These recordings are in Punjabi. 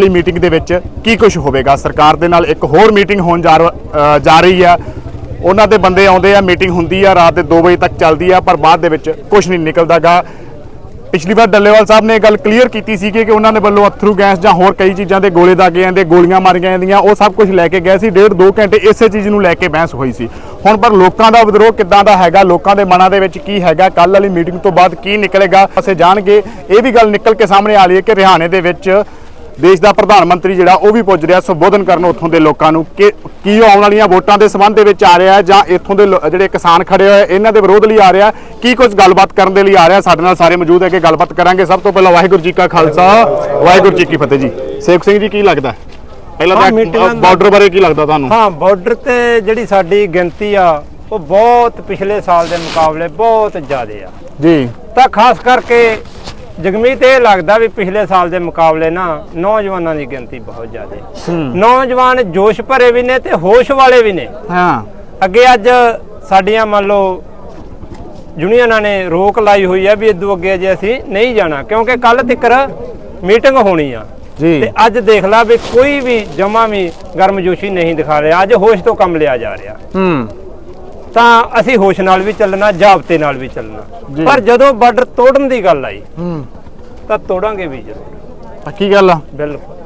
ਵਾਲੀ ਮੀਟਿੰਗ ਦੇ ਵਿੱਚ ਕੀ ਕੁਝ ਹੋਵੇਗਾ? ਸਰਕਾਰ ਦੇ ਨਾਲ ਇੱਕ ਹੋਰ ਮੀਟਿੰਗ ਹੋਣ ਜਾ ਰਹੀ ਆ ਉਹਨਾਂ ਦੇ ਬੰਦੇ ਆਉਂਦੇ ਆ, ਮੀਟਿੰਗ ਹੁੰਦੀ ਆ, ਰਾਤ ਦੇ 2 ਵਜੇ ਤੱਕ ਚੱਲਦੀ ਆ, ਪਰ ਬਾਅਦ ਦੇ ਵਿੱਚ ਕੁਝ ਨਹੀਂ ਨਿਕਲਦਾਗਾ। ਪਿਛਲੀ ਵਾਰ ਡੱਲੇਵਾਲ ਸਾਹਿਬ ਨੇ ਇਹ ਗੱਲ ਕਲੀਅਰ ਕੀਤੀ ਸੀ ਕਿ ਉਹਨਾਂ ਦੇ ਵੱਲੋਂ ਅਥਰੂ ਗੈਸ ਜਾਂ ਹੋਰ ਕਈ ਚੀਜ਼ਾਂ ਦੇ ਗੋਲੇ ਦਾਗੇ ਜਾਂਦੇ, ਗੋਲੀਆਂ ਮਾਰੀਆਂ ਜਾਂਦੀਆਂ, ਉਹ ਸਭ ਕੁਝ ਲੈ ਕੇ ਗਏ ਸੀ। ਡੇਢ ਦੋ ਘੰਟੇ ਇਸੇ ਚੀਜ਼ ਨੂੰ ਲੈ ਕੇ ਬਹਿਸ ਹੋਈ ਸੀ। ਹੁਣ ਪਰ ਲੋਕਾਂ ਦਾ ਵਿਦਰੋਹ ਕਿੱਦਾਂ ਦਾ ਹੈਗਾ? ਲੋਕਾਂ ਦੇ ਮਨਾਂ ਦੇ ਵਿੱਚ ਕੀ ਹੈਗਾ? ਕੱਲ ਵਾਲੀ ਮੀਟਿੰਗ ਤੋਂ ਬਾਅਦ ਕੀ ਨਿਕਲੇਗਾ? ਅਸੀਂ ਜਾਣਗੇ। ਇਹ ਵੀ ਗੱਲ ਨਿਕਲ ਕੇ ਸਾਹਮਣੇ ਆ ਰਹੀ ਹੈ ਕਿ ਰਿਹਾਣੇ ਦੇ ਵਿੱਚ ਦੇਸ਼ ਦਾ ਪ੍ਰਧਾਨ ਮੰਤਰੀ ਜਿਹੜਾ ਉਹ ਵੀ ਪੁੱਜ ਰਿਹਾ ਸੰਬੋਧਨ ਕਰਨ ਉੱਥੋਂ ਦੇ ਲੋਕਾਂ ਨੂੰ ਕਿ ਕੀ ਆਉਣ ਵਾਲੀਆਂ ਵੋਟਾਂ ਦੇ ਸੰਬੰਧ ਦੇ ਵਿੱਚ ਆ ਰਿਹਾ ਹੈ ਜਾਂ ਇੱਥੋਂ ਦੇ ਜਿਹੜੇ ਕਿਸਾਨ ਖੜੇ ਹੋਏ ਇਹਨਾਂ ਦੇ ਵਿਰੋਧ ਲਈ ਆ ਰਿਹਾ ਕੀ ਕੁਝ ਗੱਲਬਾਤ ਕਰਨ ਦੇ ਲਈ ਆ ਰਿਹਾ ਸਾਡੇ ਨਾਲ ਸਾਰੇ ਮੌਜੂਦ ਹੈ ਕਿ ਗੱਲਬਾਤ ਕਰਾਂਗੇ। ਸਭ ਤੋਂ ਪਹਿਲਾਂ ਵਾਹਿਗੁਰੂ ਜੀ ਕਾ ਖਾਲਸਾ ਵਾਹਿਗੁਰੂ ਜੀ ਕੀ ਫਤਿਹ ਜੀ। ਸੇਖ ਸਿੰਘ ਜੀ ਕੀ ਲੱਗਦਾ? ਪਹਿਲਾਂ ਤਾਂ ਬਾਰਡਰ ਬਾਰੇ ਕੀ ਲੱਗਦਾ ਤੁਹਾਨੂੰ? ਹਾਂ ਬਾਰਡਰ ਤੇ ਜਿਹੜੀ ਸਾਡੀ ਗਿਣਤੀ ਆ ਉਹ ਬਹੁਤ ਪਿਛਲੇ ਸਾਲ ਦੇ ਮੁਕਾਬਲੇ ਬਹੁਤ ਜ਼ਿਆਦੇ ਆ। ਜੀ। ਤਾਂ ਖਾਸ ਕਰਕੇ ਜਗਮੀਤ ਇਹ ਲੱਗਦਾ ਵੀ ਪਿਛਲੇ ਸਾਲ ਦੇ ਮੁਕਾਬਲੇ ਨਾ ਨੌਜਵਾਨਾਂ ਦੀ ਗਿਣਤੀ ਬਹੁਤ ਜ਼ਿਆਦੇ ਹੂੰ। ਨੌਜਵਾਨ ਜੋਸ਼ ਭਰੇ ਵੀ ਨੇ ਤੇ ਹੋਸ਼ ਵਾਲੇ ਵੀ ਨੇ। ਹਾਂ। ਅੱਗੇ ਅੱਜ ਸਾਡੀਆਂ ਮੰਨ ਲਓ ਯੂਨੀਅਨਾਂ ਨੇ ਰੋਕ ਲਾਈ ਹੋਈ ਆ ਵੀ ਇਦੋਂ ਅੱਗੇ ਜੇ ਅਸੀਂ ਨਹੀਂ ਜਾਣਾ ਕਿਉਂਕਿ ਕੱਲ ਤੱਕਰ ਮੀਟਿੰਗ ਹੋਣੀ ਆ। ਜੀ। ਤੇ ਅੱਜ ਦੇਖ ਲਾ ਵੀ ਕੋਈ ਵੀ ਜਮਾ ਵੀ ਗਰਮਜੋਸ਼ੀ ਨਹੀਂ ਦਿਖਾ ਰਿਹਾ ਅੱਜ ਹੋਸ਼ ਤੋਂ ਕੰਮ ਲਿਆ ਜਾ ਰਿਹਾ। ਹੂੰ। ਤਾਂ ਅਸੀਂ ਹੋਸ਼ ਨਾਲ ਵੀ ਚੱਲਣਾ ਜਾਬਤੇ ਨਾਲ ਵੀ। ਚੱਲਣਾ। ਪਰ ਜਦੋਂ ਬਾਰਡਰ ਤੋੜਨ ਦੀ ਗੱਲ ਆਈ ਹੂੰ। ਤਾਂ ਤੋੜਾਂਗੇ ਵੀ ਜ਼ਰੂਰ। ਪੱਕੀ ਗੱਲ ਆ? ਬਿਲਕੁਲ।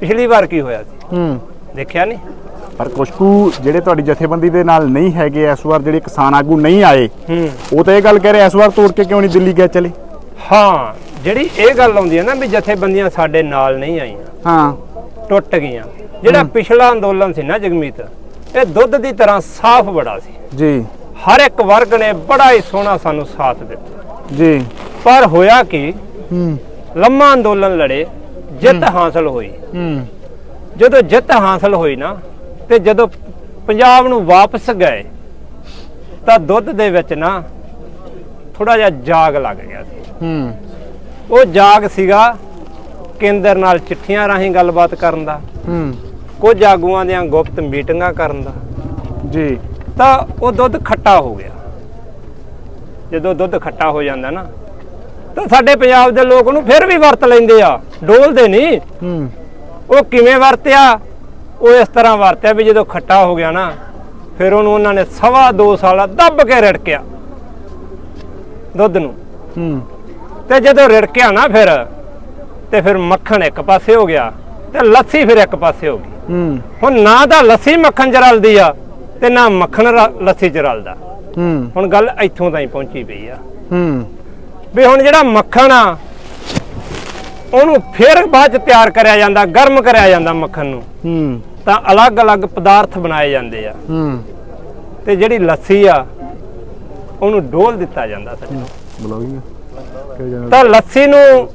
ਪਿਛਲੀ ਵਾਰ ਕੀ ਹੋਇਆ ਸੀ? ਹੂੰ। ਦੇਖਿਆ ਨਹੀਂ? ਪਰ ਕੁਝ ਕੁ ਜਿਹੜੇ ਤੁਹਾਡੀ ਜਥੇਬੰਦੀ ਦੇ ਨਾਲ ਨਹੀਂ ਹੈਗੇ ਇਸ ਵਾਰ ਜਿਹੜੇ ਕਿਸਾਨ ਆਗੂ ਨਹੀਂ ਆਏ ਹੂੰ। ਉਹ ਤਾਂ ਇਹ ਗੱਲ ਕਹਿ ਰਹੇ ਇਸ ਵਾਰ ਤੋੜ ਕੇ ਕਿਉਂ ਨਹੀਂ ਦਿੱਲੀ ਗਏ ਚਲੇ? ਹਾਂ ਜਿਹੜੀ ਇਹ ਗੱਲ ਆਉਂਦੀ ਹੈ ਨਾ ਵੀ ਜਥੇਬੰਦੀਆਂ ਸਾਡੇ ਨਾਲ ਨਹੀਂ ਆਈਆਂ। ਹਾਂ। ਟੁੱਟ ਗਈਆਂ। ਜਿਹੜਾ ਪਿਛਲਾ ਅੰਦੋਲਨ ਸੀ ਨਾ ਜਗਮੀਤ ਇਹ ਦੁੱਧ ਦੀ ਤਰ੍ਹਾਂ ਸਾਫ਼ ਬੜਾ ਸੀ। ਜੀ। ਹਰ ਇੱਕ ਵਰਗ ਨੇ ਬੜਾ ਹੀ ਸੋਹਣਾ ਸਾਨੂੰ ਸਾਥ ਦਿੱਤਾ। ਜੀ। ਪਰ ਹੋਇਆ ਕੀ? ਹੂੰ। ਲੰਮਾ ਅੰਦੋਲਨ ਲੜੇ ਜਿੱਤ ਹਾਸਲ ਹੋਈ। ਹੂੰ। ਜਦੋਂ ਜਿੱਤ ਹਾਸਲ ਹੋਈ ਨਾ ਤੇ ਜਦੋਂ ਪੰਜਾਬ ਨੂੰ ਵਾਪਸ ਗਏ ਤਾਂ ਦੁੱਧ ਦੇ ਵਿੱਚ ਨਾ ਥੋੜਾ ਜਿਹਾ ਜਾਗ ਲੱਗ ਗਿਆ ਸੀ। ਹੂੰ। ਉਹ ਜਾਗ ਸੀਗਾ ਕੇਂਦਰ ਨਾਲ ਚਿੱਠੀਆਂ ਰਾਹੀਂ ਗੱਲਬਾਤ ਕਰਨ ਦਾ। ਹੂੰ। ਕੁਝ ਆਗੂਆਂ ਦੀਆਂ ਗੁਪਤ ਮੀਟਿੰਗਾਂ ਕਰਨ ਦਾ। ਜੀ। ਤਾਂ ਉਹ ਦੁੱਧ ਖੱਟਾ ਹੋ ਗਿਆ। ਜਦੋਂ ਦੁੱਧ ਖੱਟਾ ਹੋ ਜਾਂਦਾ ਨਾ ਤਾਂ ਸਾਡੇ ਪੰਜਾਬ ਦੇ ਲੋਕ ਉਹਨੂੰ ਫਿਰ ਵੀ ਵਰਤ ਲੈਂਦੇ ਆ ਡੋਲਦੇ ਨਹੀਂ। ਹੂੰ। ਉਹ ਕਿਵੇਂ ਵਰਤਿਆ? ਉਹ ਇਸ ਤਰ੍ਹਾਂ ਵਰਤਿਆ ਵੀ ਜਦੋਂ ਖੱਟਾ ਹੋ ਗਿਆ ਨਾ ਫਿਰ ਉਹਨੂੰ ਉਹਨਾਂ ਨੇ ਸਵਾ ਦੋ ਸਾਲਾ ਦੱਬ ਕੇ ਰਿੜਕਿਆ ਦੁੱਧ ਨੂੰ। ਹੂੰ। ਤੇ ਜਦੋਂ ਰਿੜਕਿਆ ਨਾ ਫਿਰ ਤੇ ਫਿਰ ਮੱਖਣ ਇੱਕ ਪਾਸੇ ਹੋ ਗਿਆ ਤੇ ਲੱਸੀ ਫਿਰ ਇੱਕ ਪਾਸੇ ਹੋ ਗਈ। ਹੂੰ। ਹੁਣ ਨਾ ਤਾਂ ਲੱਸੀ ਮੱਖਣ ਚ ਰਲਦੀ ਆ ਤੇ ਨਾ ਮੱਖਣ ਰ- ਲੱਸੀ ਚ ਰਲਦਾ। ਹੂੰ। ਹੁਣ ਗੱਲ ਇੱਥੋਂ ਤਾਈਂ ਪਹੁੰਚੀ ਪਈ ਆ। ਹੂੰ। ਵੀ ਹੁਣ ਜਿਹੜਾ ਮੱਖਣ ਆ ਉਹਨੂੰ ਫਿਰ ਬਾਅਦ ਚ ਤਿਆਰ ਕਰਿਆ ਜਾਂਦਾ ਗਰਮ ਕਰਿਆ ਜਾਂਦਾ ਮੱਖਣ ਨੂੰ। ਹੂੰ। ਤਾਂ ਅਲੱਗ-ਅਲੱਗ ਪਦਾਰਥ ਬਣਾਏ ਜਾਂਦੇ ਆ। ਹੂੰ। ਤੇ ਜਿਹੜੀ ਲੱਸੀ ਆ ਉਹਨੂੰ ਡੋਲ ਦਿੱਤਾ ਜਾਂਦਾ ਸੱਜਣੋ ਬੁਲਾਉਂਗੇ ਕਿਹ ਜਾਣਾ। ਤਾਂ ਲੱਸੀ ਨੂੰ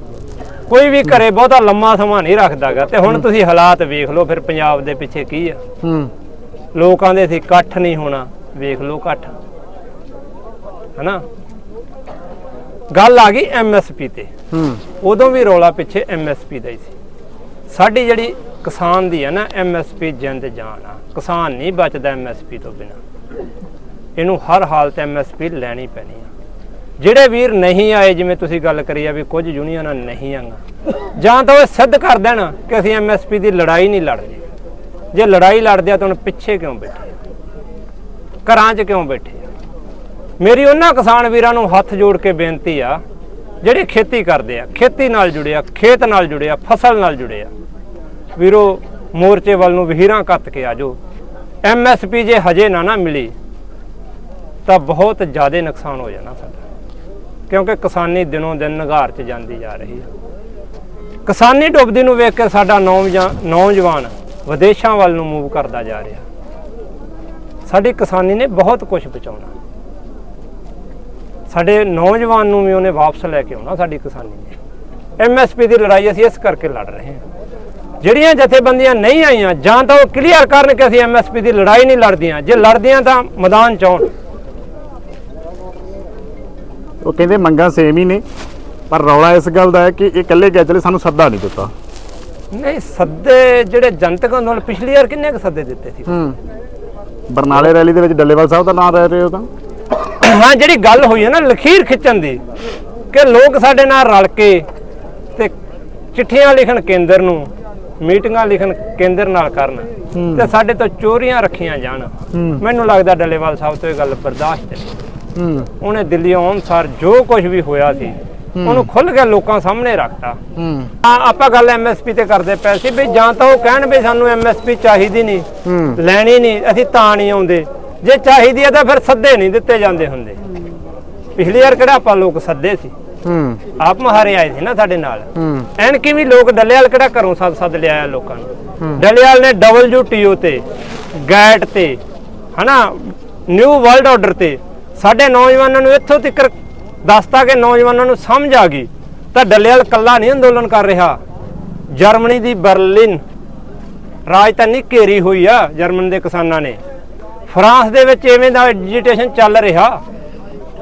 ਕੋਈ ਵੀ ਘਰੇ ਬਹੁਤਾ ਲੰਮਾ ਸਮਾਂ ਨਹੀਂ ਰੱਖਦਾਗਾ। ਤੇ ਹੁਣ ਤੁਸੀਂ ਹਾਲਾਤ ਵੇਖ ਲਓ ਫਿਰ ਪੰਜਾਬ ਦੇ ਪਿੱਛੇ ਕੀ ਆ? ਹੂੰ। ਲੋਕਾਂ ਦੇ ਸੀ ਇਕੱਠ ਨਹੀਂ ਹੋਣਾ ਵੇਖ ਲਓ ਇਕੱਠ। ਹਨਾ? ਗੱਲ ਆ ਗਈ ਐਮਐਸਪੀ ਤੇ। ਹੂੰ। ਉਦੋਂ ਵੀ ਰੌਲਾ ਪਿੱਛੇ ਐਮਐਸਪੀ ਦਾ ਹੀ ਸੀ। ਸਾਡੀ ਜਿਹੜੀ ਕਿਸਾਨ ਦੀ ਹੈ ਨਾ ਐਮਐਸਪੀ ਜਿੰਦ ਜਾਨ ਆ। ਕਿਸਾਨ ਨਹੀਂ ਬਚਦਾ ਐਮਐਸਪੀ ਤੋਂ ਬਿਨਾ। ਇਹਨੂੰ ਹਰ ਹਾਲਤ ਐਮਐਸਪੀ ਲੈਣੀ ਪੈਣੀ ਆ। ਜਿਹੜੇ ਵੀਰ ਨਹੀਂ ਆਏ, ਜਿਵੇਂ ਤੁਸੀਂ ਗੱਲ ਕਰੀ ਆ ਵੀ ਕੁਝ ਯੂਨੀਅਨਾਂ ਨਹੀਂ ਆਂਗਾ ਜਾਂ ਤਾਂ ਉਹ ਸਿੱਧ ਕਰ ਦੇਣ ਕਿ ਅਸੀਂ ਐਮਐਸਪੀ ਦੀ ਲੜਾਈ ਨਹੀਂ ਲੜਦੇ। ਜੇ ਲੜਾਈ ਲੜਦੇ ਆ ਤਾਂ ਹੁਣ ਪਿੱਛੇ ਕਿਉਂ ਬੈਠੇ ਘਰਾਂ 'ਚ ਕਿਉਂ ਬੈਠੇ ਆ? ਮੇਰੀ ਉਹਨਾਂ ਕਿਸਾਨ ਵੀਰਾਂ ਨੂੰ ਹੱਥ ਜੋੜ ਕੇ ਬੇਨਤੀ ਆ, ਜਿਹੜੇ ਖੇਤੀ ਕਰਦੇ ਆ, ਖੇਤੀ ਨਾਲ ਜੁੜੇ ਆ, ਖੇਤ ਨਾਲ ਜੁੜੇ ਆ, ਫਸਲ ਨਾਲ ਜੁੜੇ ਆ, ਵੀਰੋ, ਮੋਰਚੇ ਵੱਲ ਨੂੰ ਵਹੀਰਾਂ ਕੱਤ ਕੇ ਆਜੋ ਐਮਐਸਪੀ ਜੇ ਹਜੇ ਨਾ ਨਾ ਮਿਲੀ, ਤਾਂ ਬਹੁਤ ਜ਼ਿਆਦਾ ਨੁਕਸਾਨ ਹੋ ਜਾਣਾ ਸਾਡਾ। ਕਿਉਂਕਿ ਕਿਸਾਨੀ ਦਿਨੋਂ ਦਿਨ ਨਿਗਾਰ 'ਚ ਜਾਂਦੀ ਜਾ ਰਹੀ ਹੈ। ਕਿਸਾਨੀ ਡੁੱਬਦੀ ਨੂੰ ਵੇਖ ਕੇ ਸਾਡਾ ਨੌਜਵਾਨ ਨੌਜਵਾਨ ਵਿਦੇਸ਼ਾਂ ਵੱਲ ਨੂੰ ਮੂਵ ਕਰਦਾ ਜਾ ਰਿਹਾ। ਸਾਡੀ ਕਿਸਾਨੀ ਨੇ ਬਹੁਤ ਕੁਝ ਬਚਾਉਣਾ। ਸਾਡੇ ਨੌਜਵਾਨ ਨੂੰ ਵੀ ਉਹਨੇ ਵਾਪਸ ਲੈ ਕੇ ਆਉਣਾ ਸਾਡੀ ਕਿਸਾਨੀ ਨੇ। ਐਮਐਸਪੀ ਦੀ ਲੜਾਈ ਅਸੀਂ ਇਸ ਕਰਕੇ ਲੜ ਰਹੇ ਹਾਂ। ਜਿਹੜੀਆਂ ਜਥੇਬੰਦੀਆਂ ਨਹੀਂ ਆਈਆਂ, ਜਾਂ ਤਾਂ ਉਹ ਕਲੀਅਰ ਕਰਨ ਕਿ ਅਸੀਂ ਐਮਐਸਪੀ ਦੀ ਲੜਾਈ ਨਹੀਂ ਲੜਦੀਆਂ। ਜੇ ਲੜਦੀਆਂ ਤਾਂ ਮੈਦਾਨ ਚ ਆਉਣ। ਉਹ ਕਹਿੰਦੇ ਮੰਗਾਂ ਸੇਮ ਹੀ ਨੇ ਪਰ ਰੌਲਾ ਇਸ ਗੱਲ ਦਾ ਹੈ ਕਿ ਇਹ ਇਕੱਲੇ ਗਏ ਚਲੇ ਸਾਨੂੰ ਸੱਦਾ ਨਹੀਂ ਦਿੱਤਾ। ਨਹੀਂ ਸੱਦੇ ਜਿਹੜੇ ਜਨਤਕ ਅੰਦੋਲਨ ਪਿਛਲੀ ਵਾਰ ਕਿੰਨੇ ਕੁ ਸੱਦੇ ਦਿੱਤੇ ਸੀ? ਹੂੰ। ਬਰਨਾਲੇ ਰੈਲੀ ਦੇ ਵਿੱਚ ਡੱਲੇਵਾਲ ਸਾਹਿਬ ਦਾ ਨਾਮ ਰਹਿ ਰਹੇ ਹੋ ਤਾਂ ਹਾਂ ਜਿਹੜੀ ਗੱਲ ਹੋਈ ਹੈ ਨਾ ਲਖੀਰ ਖਿੱਚਣ ਦੀ ਕਿ ਲੋਕ ਸਾਡੇ ਨਾਲ ਰਲ ਕੇ ਤੇ ਚਿੱਠੀਆਂ ਲਿਖਣ ਕੇਂਦਰ ਨੂੰ ਮੀਟਿੰਗਾਂ ਲਿਖਣ ਕੇਂਦਰ ਨਾਲ ਕਰਨ ਤੇ ਸਾਡੇ ਤੋਂ ਚੋਰੀਆਂ ਰੱਖੀਆਂ ਜਾਣ। ਮੈਨੂੰ ਲੱਗਦਾ ਡੱਲੇਵਾਲ ਸਾਹਿਬ ਤੋਂ ਇਹ ਗੱਲ ਬਰਦਾਸ਼ਤ ਨਹੀਂ। ਹੂੰ। ਉਹਨੇ ਦਿੱਲੀ ਆਉਣ ਸਾਰ ਜੋ ਕੁਝ ਵੀ ਹੋਇਆ ਸੀ ਉਹਨੂੰ ਖੁੱਲ ਕੇ ਲੋਕਾਂ ਸਾਹਮਣੇ ਰੱਖਤਾ। ਹੂੰ। ਆਪਾਂ ਗੱਲ ਐਮਐਸਪੀ ਤੇ ਕਰਦੇ ਪਏ ਸੀ ਵੀ ਜਾਂ ਤਾਂ ਉਹ ਕਹਿਣ ਵੀ ਸਾਨੂੰ ਐਮਐਸਪੀ ਚਾਹੀਦੀ ਨਹੀਂ ਲੈਣੀ ਨਹੀਂ ਅਸੀਂ ਤਾਂ ਨਹੀਂ ਆਉਂਦੇ। ਜੇ ਚਾਹੀਦੀ ਹੈ ਤਾਂ ਫਿਰ ਸੱਦੇ ਨਹੀਂ ਦਿੱਤੇ ਜਾਂਦੇ ਹੁੰਦੇ। ਪਿਛਲੀ ਵਾਰ ਕਿਹੜਾ ਆਪਾਂ ਲੋਕ ਸੱਦੇ ਸੀ? ਹੂੰ। ਆਪ ਮਹਾਰੇ ਆਏ ਸੀ ਨਾ ਸਾਡੇ ਨਾਲ। ਹੂੰ। ਐਨ ਕਿਵੇਂ ਲੋਕ ਡੱਲੇਵਾਲ ਕਿਹੜਾ ਘਰੋਂ ਸੱਦ ਸੱਦ ਲਿਆਇਆ ਲੋਕਾਂ ਨੂੰ? ਡੱਲੇਵਾਲ ਨੇ ਡਬਲਯੂਟੀਓ ਤੇ ਗੈਟ ਤੇ ਹਨਾ ਨਿਊ ਵਰਲਡ ਆਰਡਰ ਤੇ ਸਾਡੇ ਨੌਜਵਾਨਾਂ ਨੂੰ ਇੱਥੋਂ ਤੱਕ ਦੱਸਤਾ ਕਿ ਨੌਜਵਾਨਾਂ ਨੂੰ ਸਮਝ ਆ ਗਈ। ਤਾਂ ਡੱਲੇਵਾਲ ਕੱਲਾ ਨਹੀਂ ਅੰਦੋਲਨ ਕਰ ਰਿਹਾ। ਜਰਮਨੀ ਦੀ ਬਰਲਿਨ ਰਾਜਧਾਨੀ ਘੇਰੀ ਹੋਈ ਆ ਜਰਮਨ ਦੇ ਕਿਸਾਨਾਂ ਨੇ। ਫਰਾਂਸ ਦੇ ਵਿੱਚ ਐਵੇਂ ਦਾ ਐਜੀਟੇਸ਼ਨ ਚੱਲ ਰਿਹਾ।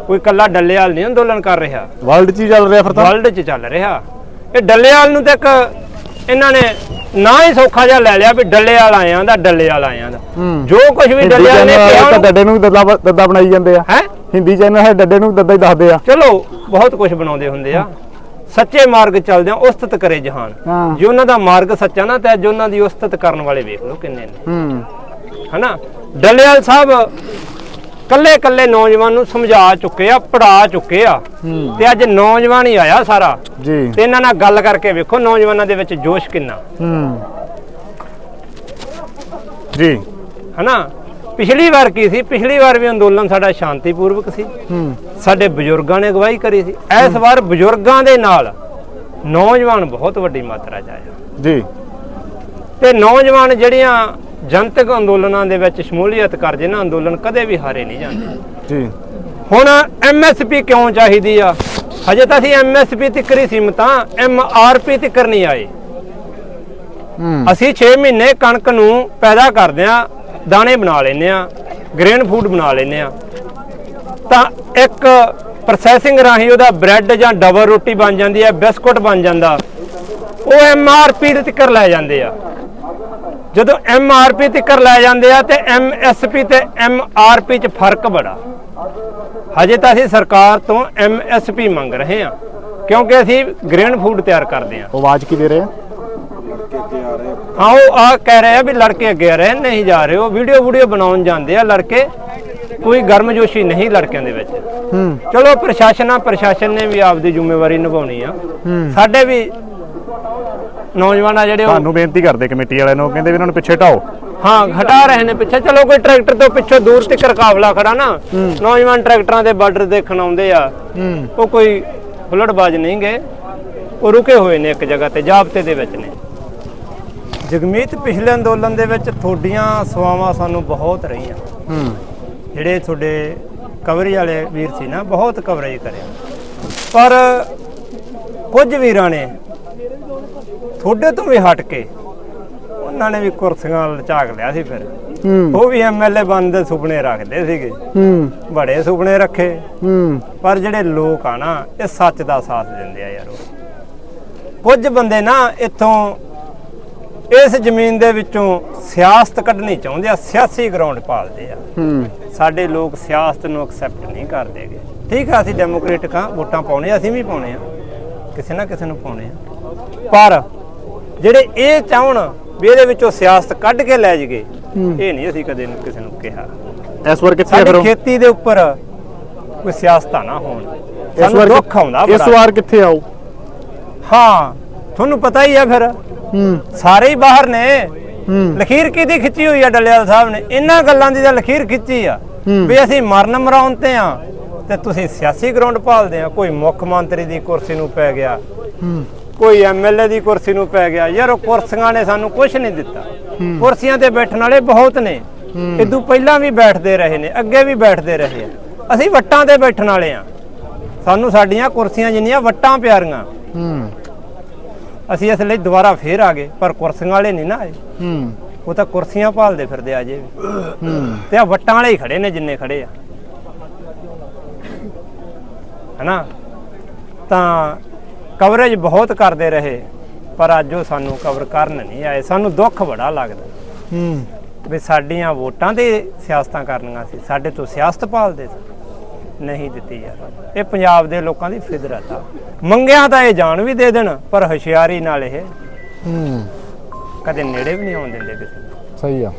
ਕੋਈ ਕੱਲਾ ਡੱਲੇਵਾਲ ਨਹੀਂ ਅੰਦੋਲਨ ਕਰ ਰਿਹਾ। ਵਰਲਡ 'ਚ ਚੱਲ ਰਿਹਾ ਫਿਰ ਤਾਂ। ਵਰਲਡ 'ਚ ਚੱਲ ਰਿਹਾ। ਇਹ ਡੱਲੇਵਾਲ ਨੂੰ ਤੇ ਇੱਕ ਇਹਨਾਂ ਨੇ ਨਾ ਹੀ ਸੌਖਾ ਜਿਹਾ ਲੈ ਲਿਆ ਵੀ ਡੱਲੇਵਾਲ ਆਇਆਂ ਦਾ ਡੱਲੇਵਾਲ ਆਇਆਂ ਦਾ। ਹੂੰ। ਜੋ ਕੁਝ ਵੀ ਹਿੰਦੀ ਡੱਲੇਵਾਲ ਨੇ ਕਿਹਾ ਤਾਂ ਡੱਡੇ ਨੂੰ ਵੀ ਦੱਦਾ ਦੱਦਾ ਬਣਾਈ ਜਾਂਦੇ ਆ। ਹੈ? ਹਿੰਦੀ ਚੈਨਲ ਹੈ ਡੱਡੇ ਨੂੰ ਵੀ ਦੱਦਾ ਹੀ ਦੱਸਦੇ ਆ। ਚਲੋ ਬਹੁਤ ਕੁਝ ਬਣਾਉਂਦੇ ਹੁੰਦੇ ਆ। ਸੱਚੇ ਮਾਰਗ ਚੱਲਦੇ ਆ ਉਸਤਤ ਕਰੇ ਜਹਾਨ। ਹਾਂ। ਜੇ ਉਹਨਾਂ ਦਾ ਮਾਰਗ ਸੱਚਾ ਨਾ ਤੇ ਅੱਜ ਉਹਨਾਂ ਦੀ ਉਸਤਤ ਕਰਨ ਵਾਲੇ ਵੇਖ ਲਓ ਕਿੰਨੇ ਨੇ। ਹੂੰ। ਹਨਾ? ਡੱਲੇਵਾਲ ਸਾਹਿਬ ਕੱਲੇ ਕੱਲੇ ਨੌਜਵਾਨ ਨੂੰ ਸਮਝਾ ਚੁੱਕੇ ਆ ਪੜਾ ਚੁੱਕੇ ਆ। ਤੇ ਅੱਜ ਨੌਜਵਾਨ ਹੀ ਆਇਆ ਸਾਰਾ। ਜੀ। ਤੇ ਇਹਨਾਂ ਨਾਲ ਗੱਲ ਕਰਕੇ ਵੇਖੋ ਨੌਜਵਾਨਾਂ ਦੇ ਵਿੱਚ ਜੋਸ਼ ਕਿੰਨਾ। ਹੂੰ। ਜੀ। ਹਨਾ? ਪਿਛਲੀ ਵਾਰ ਕੀ ਸੀ? ਪਿਛਲੀ ਵਾਰ ਵੀ ਅੰਦੋਲਨ ਸਾਡਾ ਸ਼ਾਂਤੀਪੂਰਵਕ ਸੀ। ਸਾਡੇ ਬਜ਼ੁਰਗਾਂ ਨੇ ਅਗਵਾਈ ਕਰੀ ਸੀ। ਇਸ ਵਾਰ ਬਜ਼ੁਰਗਾਂ ਦੇ ਨਾਲ ਨੌਜਵਾਨ ਬਹੁਤ ਵੱਡੀ ਮਾਤਰਾ 'ਚ ਆਇਆ ਜੀ। ਤੇ ਨੌਜਵਾਨ ਜਿਹੜੀਆਂ ਜਨਤਕ ਅੰਦੋਲਨਾਂ ਦੇ ਵਿੱਚ ਸ਼ਮੂਲੀਅਤ ਕਰ ਜੇ ਨਾ ਅੰਦੋਲਨ ਕਦੇ ਵੀ ਹਾਰੇ ਨਹੀਂ ਜਾਂਦੇ। ਜੀ। ਹੁਣ ਐਮਐਸਪੀ ਕਿਉਂ ਚਾਹੀਦੀ ਆ? ਹਜੇ ਤਾਂ ਅਸੀਂ ਐਮਐਸਪੀ ਤੱਕ ਹੀ ਸੀਮਤ ਐਮਆਰਪੀ ਤੱਕ ਨਹੀਂ ਆਏ। ਅਸੀਂ 6 ਮਹੀਨੇ ਕਣਕ ਨੂੰ ਪੈਦਾ ਕਰਦੇ ਆ ਦਾਣੇ ਬਣਾ ਲੈਨੇ ਆ ਗ੍ਰੇਨ ਫੂਡ ਬਣਾ ਲੈਨੇ ਆ ਤਾਂ ਇੱਕ ਪ੍ਰੋਸੈਸਿੰਗ ਰਾਹੀਂ ਉਹਦਾ ਬ੍ਰੈਡ ਜਾਂ ਡਬਲ ਰੋਟੀ ਬਣ ਜਾਂਦੀ ਹੈ ਬਿਸਕੁਟ ਬਣ ਜਾਂਦਾ। ਉਹ ਐਮਆਰਪੀ ਦੇ ਤੱਕ ਲੈ ਜਾਂਦੇ ਆ। ਜਦੋਂ ਐਮਆਰਪੀ ਤੱਕ ਲੈ ਜਾਂਦੇ ਆ ਤੇ ਐਮਐਸਪੀ ਤੇ ਐਮਆਰਪੀ 'ਚ ਫ਼ਰਕ ਬੜਾ। ਹਜੇ ਤਾਂ ਅਸੀਂ ਸਰਕਾਰ ਤੋਂ ਐਮਐਸਪੀ ਮੰਗ ਰਹੇ ਹਾਂ ਕਿਉਂਕਿ ਅਸੀਂ ਗ੍ਰੇਨ ਫੂਡ ਤਿਆਰ ਕਰਦੇ ਉਹ ਆਵਾਜ਼ ਕੀ ਦੇ ਰਹੇ ਆ ਹਾਂ ਉਹ ਆ ਕਹਿ ਰਹੇ ਆ ਵੀ ਲੜਕੇ ਅੱਗੇ ਆ ਰਹੇ ਨਹੀਂ ਜਾ ਰਹੇ। ਉਹ ਵੀਡੀਓ ਵੀਡੀਓ ਬਣਾਉਣ ਜਾਂਦੇ ਆ ਲੜਕੇ ਕੋਈ ਗਰਮਜੋਸ਼ੀ ਨਹੀਂ ਲੜਕਿਆਂ ਦੇ ਵਿੱਚ। ਹੂੰ। ਚਲੋ ਪ੍ਰਸ਼ਾਸਨ ਆ ਪ੍ਰਸ਼ਾਸਨ ਨੇ ਵੀ ਆਪਦੀ ਜ਼ਿੰਮੇਵਾਰੀ ਨਿਭਾਉਣੀ ਆ। ਸਾਡੇ ਵੀ ਨੌਜਵਾਨ ਆ ਜਿਹੜੇ ਉਹ ਤੁਹਾਨੂੰ ਬੇਨਤੀ ਕਰਦੇ ਕਮੇਟੀ ਵਾਲਿਆਂ ਨੂੰ ਕਹਿੰਦੇ ਵੀ ਇਹਨਾਂ ਨੂੰ ਪਿੱਛੇ ਹਟਾਓ। ਹਾਂ ਘਟਾ ਰਹੇ ਨੇ ਪਿੱਛੇ। ਚਲੋ ਕੋਈ ਟਰੈਕਟਰ ਤੋਂ ਪਿੱਛੇ ਦੂਰ ਤੱਕ ਰਕਾਬਲਾ ਖੜਾ ਨਾ ਨੌਜਵਾਨ ਟਰੈਕਟਰਾਂ ਦੇ ਬਾਰਡਰ ਦੇਖਣ ਆਉਂਦੇ ਆ। ਉਹ ਕੋਈ ਹੁਲੜਬਾਜ਼ ਨਹੀਂ ਗਏ ਉਹ ਰੁਕੇ ਹੋਏ ਨੇ ਇੱਕ ਜਗ੍ਹਾ ਤੇ ਜਾਬਤੇ ਦੇ ਵਿੱਚ ਨੇ। ਜਗਮੀਤ ਪਿਛਲੇ ਅੰਦੋਲਨ ਦੇ ਵਿੱਚ ਤੁਹਾਡੀਆਂ ਸਵਾਵਾਂ ਸਾਨੂੰ ਬਹੁਤ ਰਹੀਆਂ। ਹੂੰ। ਜਿਹੜੇ ਤੁਹਾਡੇ ਕਵਰੇਜ ਵਾਲੇ ਵੀਰ ਸੀ ਨਾ ਬਹੁਤ ਕਵਰੇਜ ਕਰਿਆ। ਪਰ ਕੁਝ ਵੀਰਾਂ ਨੇ ਤੁਹਾਡੇ ਤੋਂ ਵੀ ਹਟ ਕੇ ਉਹਨਾਂ ਨੇ ਵੀ ਕੁਰਸੀਆਂ ਲਚਾਕ ਲਿਆ ਸੀ ਫਿਰ। ਉਹ ਵੀ ਐਮਐਲਏ ਬਣਨ ਦੇ ਸੁਪਨੇ ਰੱਖਦੇ ਸੀਗੇ। ਹੂੰ। ਬੜੇ ਸੁਪਨੇ ਰੱਖੇ। ਹੂੰ। ਪਰ ਜਿਹੜੇ ਲੋਕ ਆ ਨਾ ਇਹ ਸੱਚ ਦਾ ਸਾਥ ਦਿੰਦੇ ਆ ਯਾਰ ਉਹ। ਕੁਝ ਬੰਦੇ ਨਾ ਇੱਥੋਂ ਇਸ ਜ਼ਮੀਨ ਦੇ ਵਿੱਚੋਂ ਸਿਆਸਤ ਕੱਢਣੀ ਚਾਹੁੰਦੇ ਆ ਸਿਆਸੀ ਗਰਾਊਂਡ ਪਾਲਦੇ ਆ। ਹੂੰ। ਸਾਡੇ ਲੋਕ ਸਿਆਸਤ ਨੂੰ ਐਕਸੈਪਟ ਨਹੀਂ ਕਰਦੇਗੇ ਠੀਕ ਆ ਅਸੀਂ ਡੈਮੋਕ੍ਰੇਟਿਕ ਆ ਵੋਟਾਂ ਪਾਉਣੇ ਆ, ਅਸੀਂ ਵੀ ਪਾਉਣੇ ਆ। ਕਿਸੇ ਨਾ ਕਿਸੇ ਨੂੰ ਪਾਉਣੇ ਆ। ਪਰ ਜਿਹੜੇ ਇਹ ਚਾਹਣ ਵੀ ਇਹਦੇ ਵਿੱਚੋਂ ਸਿਆਸਤ ਕੱਢ ਕੇ ਲੈ ਜਗੇ ਇਹ ਨਹੀਂ ਅਸੀਂ ਕਦੇ ਨੂੰ ਕਿਸੇ ਨੂੰ ਕਿਹਾ। ਇਸ ਵਾਰ ਕਿੱਥੇ ਆ ਫਿਰ ਸਾਡੀ ਉਹ? ਖੇਤੀ ਦੇ ਉੱਪਰ ਕੋਈ ਸਿਆਸਤਾਂ ਨਾ ਹੋਣ। ਇਸ ਸਾਨੂੰ ਵਾਰ ਦੁੱਖ ਆਉਂਦਾ ਇਸ ਬੜਾ। ਵਾਰ ਕਿੱਥੇ ਆਓ ਹਾਂ ਤੁਹਾਨੂੰ ਪਤਾ ਹੀ ਆ ਫਿਰ। ਹੂੰ। ਸਾਰੇ ਹੀ ਬਾਹਰ ਨੇ। ਹੂੰ। ਲਖੀਰ ਕਿਹਦੀ ਖਿੱਚੀ ਹੋਈ ਆ ਡੱਲੇਵਾਲ ਸਾਹਿਬ ਨੇ? ਇਹਨਾਂ ਗੱਲਾਂ ਦੀ ਤਾਂ ਲਖੀਰ ਖਿੱਚੀ ਆ। ਹੂੰ। ਵੀ ਅਸੀਂ ਮਰਨ ਮਰਾਉਣ ਤੇ ਆ ਤੇ ਤੁਸੀਂ ਸਿਆਸੀ ਗਰਾਊਂਡ ਭਾਲਦੇ ਆ ਕੋਈ ਮੁੱਖ ਮੰਤਰੀ ਦੀ ਕੁਰਸੀ ਨੂੰ ਪੈ ਗਿਆ। ਹੂੰ। ਕੋਈ ਐਮਐਲਏ ਦੀ ਕੁਰਸੀ ਨੂੰ ਪੈ ਗਿਆ। ਯਾਰ ਉਹ ਕੁਰਸੀਆਂ ਨੇ ਸਾਨੂੰ ਕੁਝ ਨਹੀਂ ਦਿੱਤਾ। ਕੁਰਸੀਆਂ ਤੇ ਬੈਠਣ ਵਾਲੇ ਬਹੁਤ ਨੇ। ਇਦੋਂ ਪਹਿਲਾਂ ਵੀ ਬੈਠਦੇ ਰਹੇ ਨੇ ਅੱਗੇ ਵੀ ਬੈਠਦੇ ਰਹੇ ਆ। ਅਸੀਂ ਵੱਟਾਂ ਤੇ ਬੈਠਣ ਵਾਲੇ ਆ। ਸਾਨੂੰ ਸਾਡੀਆਂ ਕੁਰਸੀਆਂ ਜਿੰਨੀਆਂ ਵੱਟਾਂ ਪਿਆਰੀਆਂ। ਅਸੀਂ ਇਸ ਲਈ ਦੁਬਾਰਾ ਫੇਰ ਆ ਗਏ ਪਰ ਕੁਰਸੀਆਂ ਵਾਲੇ ਨਹੀਂ ਨਾ ਆਏ। ਉਹ ਤਾਂ ਕੁਰਸੀਆਂ ਭਾਲਦੇ ਫਿਰਦੇ ਆ ਜੇ ਤੇ ਆ ਵੱਟਾਂ ਵਾਲੇ ਹੀ ਖੜੇ ਨੇ ਜਿੰਨੇ ਖੜੇ ਆ। ਹਨਾ? ਤਾਂ ਕਵਰੇਜ ਬਹੁਤ ਕਰਦੇ ਰਹੇ ਪਰ ਅੱਜ ਉਹ ਸਾਨੂੰ ਕਵਰ ਕਰਨ ਨਹੀਂ ਆਏ। ਸਾਨੂੰ ਦੁੱਖ ਬੜਾ ਲੱਗਦਾ। ਹੂੰ। ਵੀ ਸਾਡੀਆਂ ਵੋਟਾਂ ਤੇ ਸਿਆਸਤਾਂ ਕਰਨੀਆਂ ਸੀ। ਸਾਡੇ ਤੋਂ ਸਿਆਸਤ ਭਾਲਦੇ ਸੀ। ਨਹੀਂ ਦਿੱਤੀ ਯਾਰ। ਇਹ ਪੰਜਾਬ ਦੇ ਲੋਕਾਂ ਦੀ ਫਿਦਰਤ ਆ। ਮੰਗਿਆ ਤਾਂ ਇਹ ਜਾਨ ਵੀ ਦੇ ਦੇਣ ਪਰ ਹੁਸ਼ਿਆਰੀ ਨਾਲ ਇਹ ਹੂੰ। ਕਦੇ ਨੇੜੇ ਵੀ ਨਹੀਂ ਆਉਣ ਦਿੰਦੇ ਕਿਸੇ ਨੂੰ। ਸਹੀ ਆ।